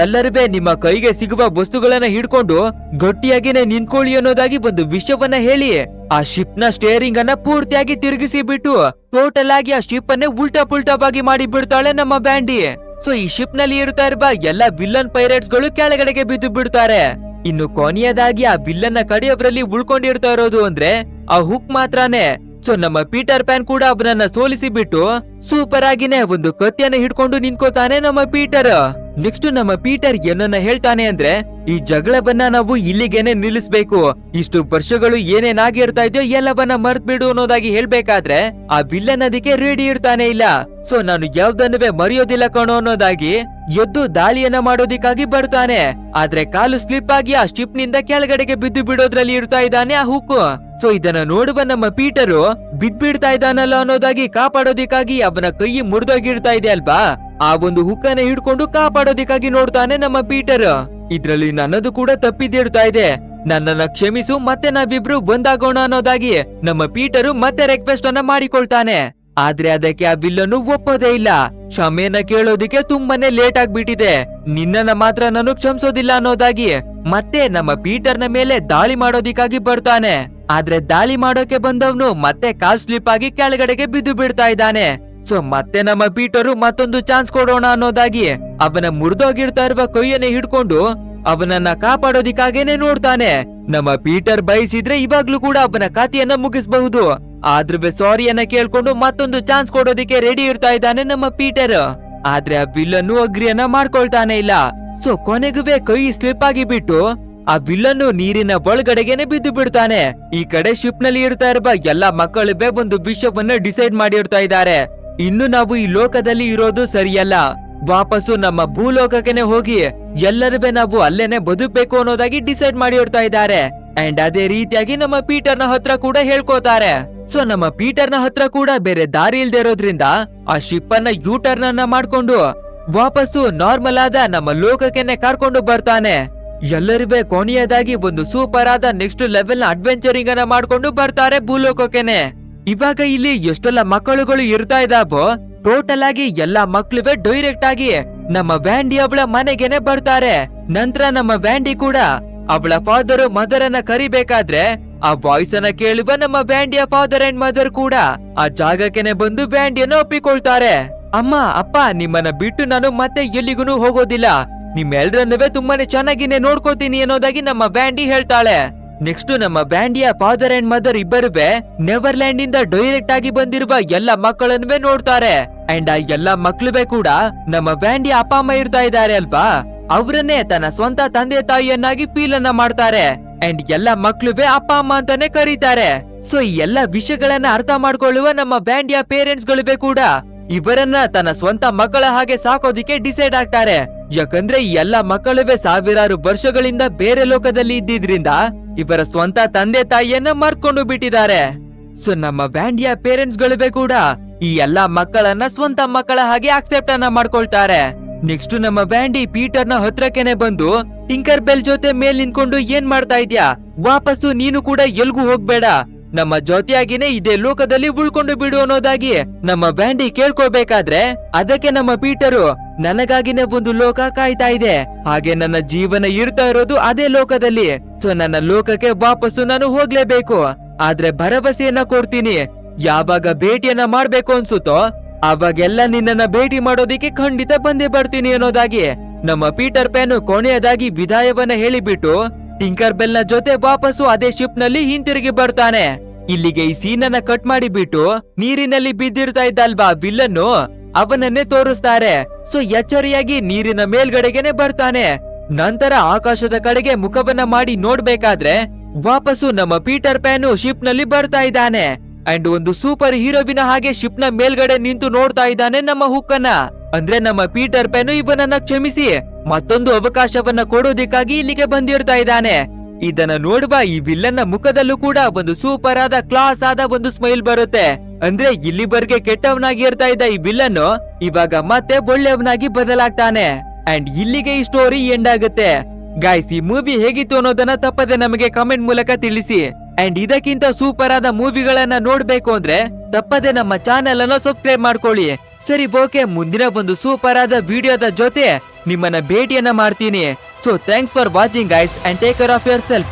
ಎಲ್ಲರುವೆ ನಿಮ್ಮ ಕೈಗೆ ಸಿಗುವ ವಸ್ತುಗಳನ್ನ ಹಿಡ್ಕೊಂಡು ಗಟ್ಟಿಯಾಗಿನೇ ನಿಂತ್ಕೊಳ್ಳಿ ಅನ್ನೋದಾಗಿ ಒಂದು ವಿಷಯವನ್ನ ಹೇಳಿ ಆ ಶಿಪ್ನ ಸ್ಟೇರಿಂಗ್ ಅನ್ನ ಪೂರ್ತಿಯಾಗಿ ತಿರುಗಿಸಿ ಬಿಟ್ಟು ಟೋಟಲ್ ಆಗಿ ಆ ಶಿಪ್ ಅನ್ನೇ ಉಲ್ಟಾ ಪುಲ್ಟಾವಾಗಿ ಮಾಡಿ ಬಿಡ್ತಾಳೆ ನಮ್ಮ ಬ್ಯಾಂಡಿ ಸೊ ಈ ಶಿಪ್ನಲ್ಲಿ ಇರುತ್ತಾ ಇರುವ ಎಲ್ಲ ವಿಲ್ಲನ್ ಪೈರೇಟ್ಸ್ಗಳು ಕೆಳಗಡೆಗೆ ಬಿದ್ದು ಬಿಡ್ತಾರೆ. ಇನ್ನು ಕೊನೆಯದಾಗಿ ಆ ವಿಲ್ಲನ್ನ ನ ಕಡೆಯವರಲ್ಲಿ ಉಳ್ಕೊಂಡಿರ್ತಾ ಇರೋದು ಅಂದ್ರೆ ಆ ಹುಕ್ ಮಾತ್ರನೇ. ಸೊ ನಮ್ಮ ಪೀಟರ್ ಪ್ಯಾನ್ ಕೂಡ ಅವನನ್ನ ಸೋಲಿಸಿ ಬಿಟ್ಟು ಸೂಪರ್ ಆಗಿನೇ ಒಂದು ಕತ್ತಿಯನ್ನ ಹಿಡ್ಕೊಂಡು ನಿಂತ್ಕೋತಾನೆ ನಮ್ಮ ಪೀಟರ್. ನೆಕ್ಸ್ಟ್ ನಮ್ಮ ಪೀಟರ್ ಏನನ್ನ ಹೇಳ್ತಾನೆ ಅಂದ್ರೆ, ಈ ಜಗಳವನ್ನ ನಾವು ಇಲ್ಲಿಗೇನೆ ನಿಲ್ಲಿಸ್ಬೇಕು. ಇಷ್ಟು ವರ್ಷಗಳು ಏನೇನಾಗಿರ್ತಾ ಇದೆಯೋ ಎಲ್ಲವನ್ನ ಮರ್ತ್ ಬಿಡು ಅನ್ನೋದಾಗಿ ಹೇಳ್ಬೇಕಾದ್ರೆ, ಆ ವಿಲ್ಲನ್ ಅದಕ್ಕೆ ರೆಡಿ ಇರ್ತಾನೆ ಇಲ್ಲ. ಸೊ ನಾನು ಯಾವ್ದನ್ನುವೆ ಮರೆಯೋದಿಲ್ಲ ಕಣೋ ಅನ್ನೋದಾಗಿ ಎದ್ದು ದಾಳಿಯನ್ನ ಮಾಡೋದಿಕ್ಕಾಗಿ ಬರ್ತಾನೆ. ಆದ್ರೆ ಕಾಲು ಸ್ಲಿಪ್ ಆಗಿ ಆ ಶಿಪ್ನಿಂದ ಕೆಳಗಡೆಗೆ ಬಿದ್ದು ಬಿಡೋದ್ರಲ್ಲಿ ಇರ್ತಾ ಇದ್ದಾನೆ ಆ ಹುಕ್ಕು ಸೊ ಇದನ್ನ ನೋಡುವ ನಮ್ಮ ಪೀಟರು ಬಿದ್ಬಿಡ್ತಾ ಇದ್ದಾನಲ್ಲ ಅನ್ನೋದಾಗಿ ಕಾಪಾಡೋದಿಕ್ಕಾಗಿ ಅವನ ಕೈ ಮುರಿದೋಗಿರ್ತಾ ಇದೆ ಅಲ್ವಾ? ಆ ಒಂದು ಹುಕ್ಕನ್ನ ಹಿಡ್ಕೊಂಡು ಕಾಪಾಡೋದಿಕ್ಕಾಗಿ ನೋಡ್ತಾನೆ ನಮ್ಮ ಪೀಟರ್. ಇದ್ರಲ್ಲಿ ನನ್ನದು ಕೂಡ ತಪ್ಪಿದ್ದಿರ್ತಾ ಇದೆ. ನನ್ನನ್ನ ಕ್ಷಮಿಸು, ಮತ್ತೆ ನಾವಿಬ್ರು ಒಂದಾಗೋಣ ಅನ್ನೋದಾಗಿ ನಮ್ಮ ಪೀಟರು ಮತ್ತೆ ರಿಕ್ವೆಸ್ಟ್ ಅನ್ನ ಮಾಡಿಕೊಳ್ತಾನೆ. ಆದ್ರೆ ಅದಕ್ಕೆ ಆ ವಿಲ್ಲನು ಒಪ್ಪದೇ ಇಲ್ಲ. ಕ್ಷಮೆಯನ್ನ ಕೇಳೋದಿಕ್ಕೆ ತುಂಬಾನೇ ಲೇಟ್ ಆಗ್ಬಿಟ್ಟಿದೆ. ನಿನ್ನನ್ನ ಮಾತ್ರ ನಾನು ಕ್ಷಮಿಸೋದಿಲ್ಲ ಅನ್ನೋದಾಗಿ. ಮತ್ತೆ ನಮ್ಮ ಪೀಟರ್ನ ಮೇಲೆ ದಾಳಿ ಮಾಡೋದಿಕ್ಕಾಗಿ ಬರ್ತಾನೆ. ಆದ್ರೆ ದಾಳಿ ಮಾಡೋಕೆ ಬಂದವನು ಮತ್ತೆ ಕಾಲ್ ಸ್ಲಿಪ್ ಆಗಿ ಕೆಳಗಡೆಗೆ ಬಿದ್ದು ಬಿಡ್ತಾ ಇದ್ದಾನೆ. ಸೊ ಮತ್ತೆ ನಮ್ಮ ಪೀಟರು ಮತ್ತೊಂದು ಚಾನ್ಸ್ ಕೊಡೋಣ ಅನ್ನೋದಾಗಿ ಅವನ ಮುರಿದೋಗಿರ್ತಾ ಇರುವ ಕೊಯ್ಯನ್ನೇ ಹಿಡ್ಕೊಂಡು ಅವನನ್ನ ಕಾಪಾಡೋದಿಕ್ಕಾಗೇನೆ ನೋಡ್ತಾನೆ. ನಮ್ಮ ಪೀಟರ್ ಬಯಸಿದ್ರೆ ಇವಾಗ್ಲೂ ಕೂಡ ಅವನ ಖಾತೆಯನ್ನ ಮುಗಿಸಬಹುದು. ಆದ್ರೂ ಸಾರಿಯನ್ನ ಕೇಳ್ಕೊಂಡು ಮತ್ತೊಂದು ಚಾನ್ಸ್ ಕೊಡೋದಿಕ್ಕೆ ರೆಡಿ ಇರ್ತಾ ಇದ್ದಾನೆ ನಮ್ಮ ಪೀಟರ್. ಆದ್ರೆ ಆ ವಿಲ್ಲನ್ನು ಅಗ್ರಿಯನ್ನ ಮಾಡ್ಕೊಳ್ತಾನೆ ಇಲ್ಲ. ಸೊ ಕೊನೆಗುವೆ ಕೈ ಸ್ಲಿಪ್ ಆಗಿ ಬಿಟ್ಟು ಆ ವಿಲ್ಲನ್ನು ನೀರಿನ ಒಳಗಡೆಗೆನೆ ಬಿದ್ದು ಬಿಡ್ತಾನೆ. ಈ ಕಡೆ ಶಿಪ್ನಲ್ಲಿ ಇರ್ತಾ ಇರುವ ಎಲ್ಲಾ ಮಕ್ಕಳುವೆ ಒಂದು ವಿಷಯವನ್ನ ಡಿಸೈಡ್ ಮಾಡಿರ್ತಾ ಇದ್ದಾರೆ. ಇನ್ನು ನಾವು ಈ ಲೋಕದಲ್ಲಿ ಇರೋದು ಸರಿಯಲ್ಲ. ವಾಪಸ್ಸು ನಮ್ಮ ಭೂಲೋಕಕ್ಕೆ ಹೋಗಿ ಎಲ್ಲರೂ ನಾವು ಅಲ್ಲೇನೆ ಬದುಕ್ಬೇಕು ಅನ್ನೋದಾಗಿ ಡಿಸೈಡ್ ಮಾಡಿರ್ತಾ ಇದ್ದಾರೆ. ಅಂಡ್ ಅದೇ ರೀತಿಯಾಗಿ ನಮ್ಮ ಪೀಟರ್ನ ಹತ್ರ ಕೂಡ ಹೇಳ್ಕೋತಾರೆ. ಸೊ ನಮ್ಮ ಪೀಟರ್ನ ಹತ್ರ ಕೂಡ ಬೇರೆ ದಾರಿ ಇಲ್ದೇ ಇರೋದ್ರಿಂದ ಆ ಶಿಪ್ ಅನ್ನ ಯೂ ಟರ್ನ್ ಮಾಡ್ಕೊಂಡು ವಾಪಸ್ಸು ನಾರ್ಮಲ್ ಆದ ನಮ್ಮ ಲೋಕಕ್ಕೆನೆ ಕರ್ಕೊಂಡು ಬರ್ತಾನೆ. ಎಲ್ಲರಿವೆ ಕೊನೆಯದಾಗಿ ಒಂದು ಸೂಪರ್ ಆದ ನೆಕ್ಸ್ಟ್ ಲೆವೆಲ್ನ ಅಡ್ವೆಂಚರಿಂಗ್ ಅನ್ನ ಮಾಡ್ಕೊಂಡು ಬರ್ತಾರೆ ಭೂಲೋಕಕ್ಕೆನೆ. ಇವಾಗ ಇಲ್ಲಿ ಎಷ್ಟೆಲ್ಲ ಮಕ್ಕಳುಗಳು ಇರ್ತಾ ಇದಾವೋ ಟೋಟಲ್ ಆಗಿ ಎಲ್ಲಾ ಮಕ್ಳುವೆ ಡೈರೆಕ್ಟ್ ಆಗಿ ನಮ್ಮ ವ್ಯಾಂಡಿ ಅವಳ ಮನೆಗೆನೆ ಬರ್ತಾರೆ. ನಂತರ ನಮ್ಮ ವ್ಯಾಂಡಿ ಕೂಡ ಅವಳ ಫಾದರ್ ಮದರ್ ಅನ್ನ ಕರಿಬೇಕಾದ್ರೆ ಆ ವಾಯ್ಸ್ ಅನ್ನ ಕೇಳುವ ನಮ್ಮ ಬ್ಯಾಂಡಿಯ ಫಾದರ್ ಅಂಡ್ ಮದರ್ ಕೂಡ ಆ ಜಾಗಕ್ಕೆನೆ ಬಂದು ಬ್ಯಾಂಡಿಯನ್ನ ಒಪ್ಪಿಕೊಳ್ತಾರೆ. ಅಮ್ಮ, ಅಪ್ಪ, ನಿಮ್ಮನ್ನ ಬಿಟ್ಟು ನಾನು ಮತ್ತೆ ಎಲ್ಲಿಗೂ ಹೋಗೋದಿಲ್ಲ. ನಿಮ್ಮೆಲ್ರನ್ನುವೆ ತುಂಬಾನೇ ಚೆನ್ನಾಗಿನೇ ನೋಡ್ಕೋತೀನಿ ಅನ್ನೋದಾಗಿ ನಮ್ಮ ಬ್ಯಾಂಡಿ ಹೇಳ್ತಾಳೆ. ನೆಕ್ಸ್ಟ್ ನಮ್ಮ ಬ್ಯಾಂಡಿಯ ಫಾದರ್ ಅಂಡ್ ಮದರ್ ಇಬ್ಬರುವೆ ನೆವರ್ಲ್ಯಾಂಡ್ ಇಂದ ಡೈರೆಕ್ಟ್ ಆಗಿ ಬಂದಿರುವ ಎಲ್ಲ ಮಕ್ಕಳನ್ನುವೆ ನೋಡ್ತಾರೆ. ಅಂಡ್ ಆ ಎಲ್ಲಾ ಮಕ್ಳುವೆ ಕೂಡ ನಮ್ಮ ಬ್ಯಾಂಡಿಯ ಅಪ್ಪ ಅಮ್ಮ ಇರ್ತಾ ಇದ್ದಾರೆ ಅಲ್ವಾ? ಅವರನ್ನೇ ತನ್ನ ಸ್ವಂತ ತಂದೆ ತಾಯಿಯನ್ನಾಗಿ ಫೀಲ್ ಅನ್ನ ಮಾಡ್ತಾರೆ. ಅಂಡ್ ಎಲ್ಲ ಮಕ್ಳುವೆ ಅಪ್ಪ ಅಮ್ಮ ಅಂತಾನೆ ಕರೀತಾರೆ. ಸೊ ಈ ಎಲ್ಲ ವಿಷಯಗಳನ್ನ ಅರ್ಥ ಮಾಡ್ಕೊಳ್ಳುವ ನಮ್ಮ ಬ್ಯಾಂಡಿಯ ಪೇರೆಂಟ್ಸ್ ಗಳಿವೆ ಕೂಡ ಇವರನ್ನ ತನ್ನ ಸ್ವಂತ ಮಕ್ಕಳ ಹಾಗೆ ಸಾಕೋದಿಕ್ಕೆ ಡಿಸೈಡ್ ಆಗ್ತಾರೆ. ಯಾಕಂದ್ರೆ ಈ ಎಲ್ಲ ಮಕ್ಕಳುವೆ ಸಾವಿರಾರು ವರ್ಷಗಳಿಂದ ಬೇರೆ ಲೋಕದಲ್ಲಿ ಇದ್ದಿದ್ರಿಂದ ಇವರ ಸ್ವಂತ ತಂದೆ ತಾಯಿಯನ್ನ ಮರ್ಕೊಂಡು ಬಿಟ್ಟಿದ್ದಾರೆ. ಸೊ ನಮ್ಮ ಬ್ಯಾಂಡಿಯ ಪೇರೆಂಟ್ಸ್ ಗಳಿವೆ ಕೂಡ ಈ ಎಲ್ಲಾ ಮಕ್ಕಳನ್ನ ಸ್ವಂತ ಮಕ್ಕಳ ಹಾಗೆ ಅಕ್ಸೆಪ್ಟ್ ಅನ್ನ ಮಾಡ್ಕೊಳ್ತಾರೆ. ನೆಕ್ಸ್ಟ್ ನಮ್ಮ ಬ್ಯಾಂಡಿ ಪೀಟರ್ನ ಹತ್ರಕ್ಕೆನೆ ಬಂದು ಟಿಂಕರ್ ಬೆಲ್ ಜೊತೆ ಮೇಲ್ ನಿಂತ್ಕೊಂಡು ಏನ್ ಮಾಡ್ತಾ ಇದ್ಯಾ? ವಾಪಸ್ಸು ನೀನು ಕೂಡ ಎಲ್ಗೂ ಹೋಗ್ಬೇಡ. ನಮ್ಮ ಜೊತೆಯಾಗಿನೇ ಇದೇ ಲೋಕದಲ್ಲಿ ಉಳ್ಕೊಂಡು ಬಿಡು ಅನ್ನೋದಾಗಿ ನಮ್ಮ ಬ್ಯಾಂಡಿ ಕೇಳ್ಕೋಬೇಕಾದ್ರೆ ಅದಕ್ಕೆ ನಮ್ಮ ಪೀಟರು ನನಗಾಗಿನೇ ಒಂದು ಲೋಕ ಕಾಯ್ತಾ ಇದೆ. ಹಾಗೆ ನನ್ನ ಜೀವನ ಇರ್ತಾ ಇರೋದು ಅದೇ ಲೋಕದಲ್ಲಿ. ಸೊ ನನ್ನ ಲೋಕಕ್ಕೆ ವಾಪಸ್ಸು ನಾನು ಹೋಗ್ಲೇಬೇಕು. ಆದ್ರೆ ಭರವಸೆಯನ್ನ ಕೊಡ್ತೀನಿ. ಯಾವಾಗ ಭೇಟಿಯನ್ನ ಮಾಡ್ಬೇಕು ಅನ್ಸುತ್ತೋ ಅವಾಗೆಲ್ಲ ನಿನ್ನನ್ನ ಭೇಟಿ ಮಾಡೋದಿಕ್ಕೆ ಖಂಡಿತ ಬಂದೇ ಬರ್ತೀನಿ ಅನ್ನೋದಾಗಿ ನಮ್ಮ ಪೀಟರ್ ಪ್ಯಾನ್ ಕೊನೆಯದಾಗಿ ವಿದಾಯವನ್ನ ಹೇಳಿಬಿಟ್ಟು ಟಿಂಕರ್ ಬೆಲ್ನ ಜೊತೆ ವಾಪಸ್ಸು ಅದೇ ಶಿಪ್ನಲ್ಲಿ ಹಿಂತಿರುಗಿ ಬರ್ತಾನೆ. ಇಲ್ಲಿಗೆ ಈ ಸೀನ್ ಅನ್ನ ಕಟ್ ಮಾಡಿಬಿಟ್ಟು ನೀರಿನಲ್ಲಿ ಬಿದ್ದಿರ್ತಾ ಇದ್ದಲ್ವಾ ಬಿಲ್ಲನ್ನು ಅವನನ್ನೇ ತೋರಿಸ್ತಾರೆ. ಸೊ ಎಚ್ಚರಿಯಾಗಿ ನೀರಿನ ಮೇಲ್ಗಡೆಗೆನೆ ಬರ್ತಾನೆ. ನಂತರ ಆಕಾಶದ ಕಡೆಗೆ ಮುಖವನ್ನ ಮಾಡಿ ನೋಡ್ಬೇಕಾದ್ರೆ ವಾಪಸ್ಸು ನಮ್ಮ ಪೀಟರ್ ಪ್ಯಾನು ಶಿಪ್ನಲ್ಲಿ ಬರ್ತಾ ಇದ್ದಾನೆ. ಅಂಡ್ ಒಂದು ಸೂಪರ್ ಹೀರೋವಿನ ಹಾಗೆ ಶಿಪ್ನ ಮೇಲ್ಗಡೆ ನಿಂತು ನೋಡ್ತಾ ಇದ್ದಾನೆ ನಮ್ಮ ಹುಕ್ಕನ್ನ ಅಂದ್ರೆ ನಮ್ಮ ಪೀಟರ್ ಪೆನ್ ಇವನನ್ನ ಕ್ಷಮಿಸಿ, ಮತ್ತೊಂದು ಅವಕಾಶವನ್ನ ಕೊಡೋದಿಕ್ಕಾಗಿ ಇಲ್ಲಿಗೆ ಬಂದಿರ್ತಾ ಇದ್ದಾನೆ. ಇದನ್ನ ನೋಡುವ ಈ ವಿಲ್ಲನ್ನ ಮುಖದಲ್ಲೂ ಕೂಡ ಒಂದು ಸೂಪರ್ ಆದ ಕ್ಲಾಸ್ ಆದ ಒಂದು ಸ್ಮೈಲ್ ಬರುತ್ತೆ. ಅಂದ್ರೆ ಇಲ್ಲಿವರೆಗೆ ಕೆಟ್ಟವನಾಗಿ ಇರ್ತಾ ಇದ್ದ ಈ ವಿಲ್ಲನ್ನು ಇವಾಗ ಮತ್ತೆ ಒಳ್ಳೆಯವನಾಗಿ ಬದಲಾಗ್ತಾನೆ. ಅಂಡ್ ಇಲ್ಲಿಗೆ ಈ ಸ್ಟೋರಿ ಎಂಡ್ ಆಗುತ್ತೆ. ಗಾಯ್ಸ್ ಈ ಮೂವಿ ಹೇಗಿತ್ತು ಅನ್ನೋದನ್ನ ತಪ್ಪದೆ ನಮಗೆ ಕಮೆಂಟ್ ಮೂಲಕ ತಿಳಿಸಿ. ಅಂಡ್ ಇದಕ್ಕಿಂತ ಸೂಪರ್ ಆದ ಮೂವಿಗಳನ್ನ ನೋಡ್ಬೇಕು ಅಂದ್ರೆ ತಪ್ಪದೆ ನಮ್ಮ ಚಾನೆಲ್ ಅನ್ನು ಸಬ್ಸ್ಕ್ರೈಬ್ ಮಾಡ್ಕೊಳ್ಳಿ. ಸರಿ ಓಕೆ ಮುಂದಿನ ಒಂದು ಸೂಪರ್ ಆದ ವಿಡಿಯೋದ ಜೊತೆ ನಿಮ್ಮನ್ನ ಭೇಟಿಯನ್ನ ಮಾಡ್ತೀನಿ. So thanks for watching guys and take care of yourself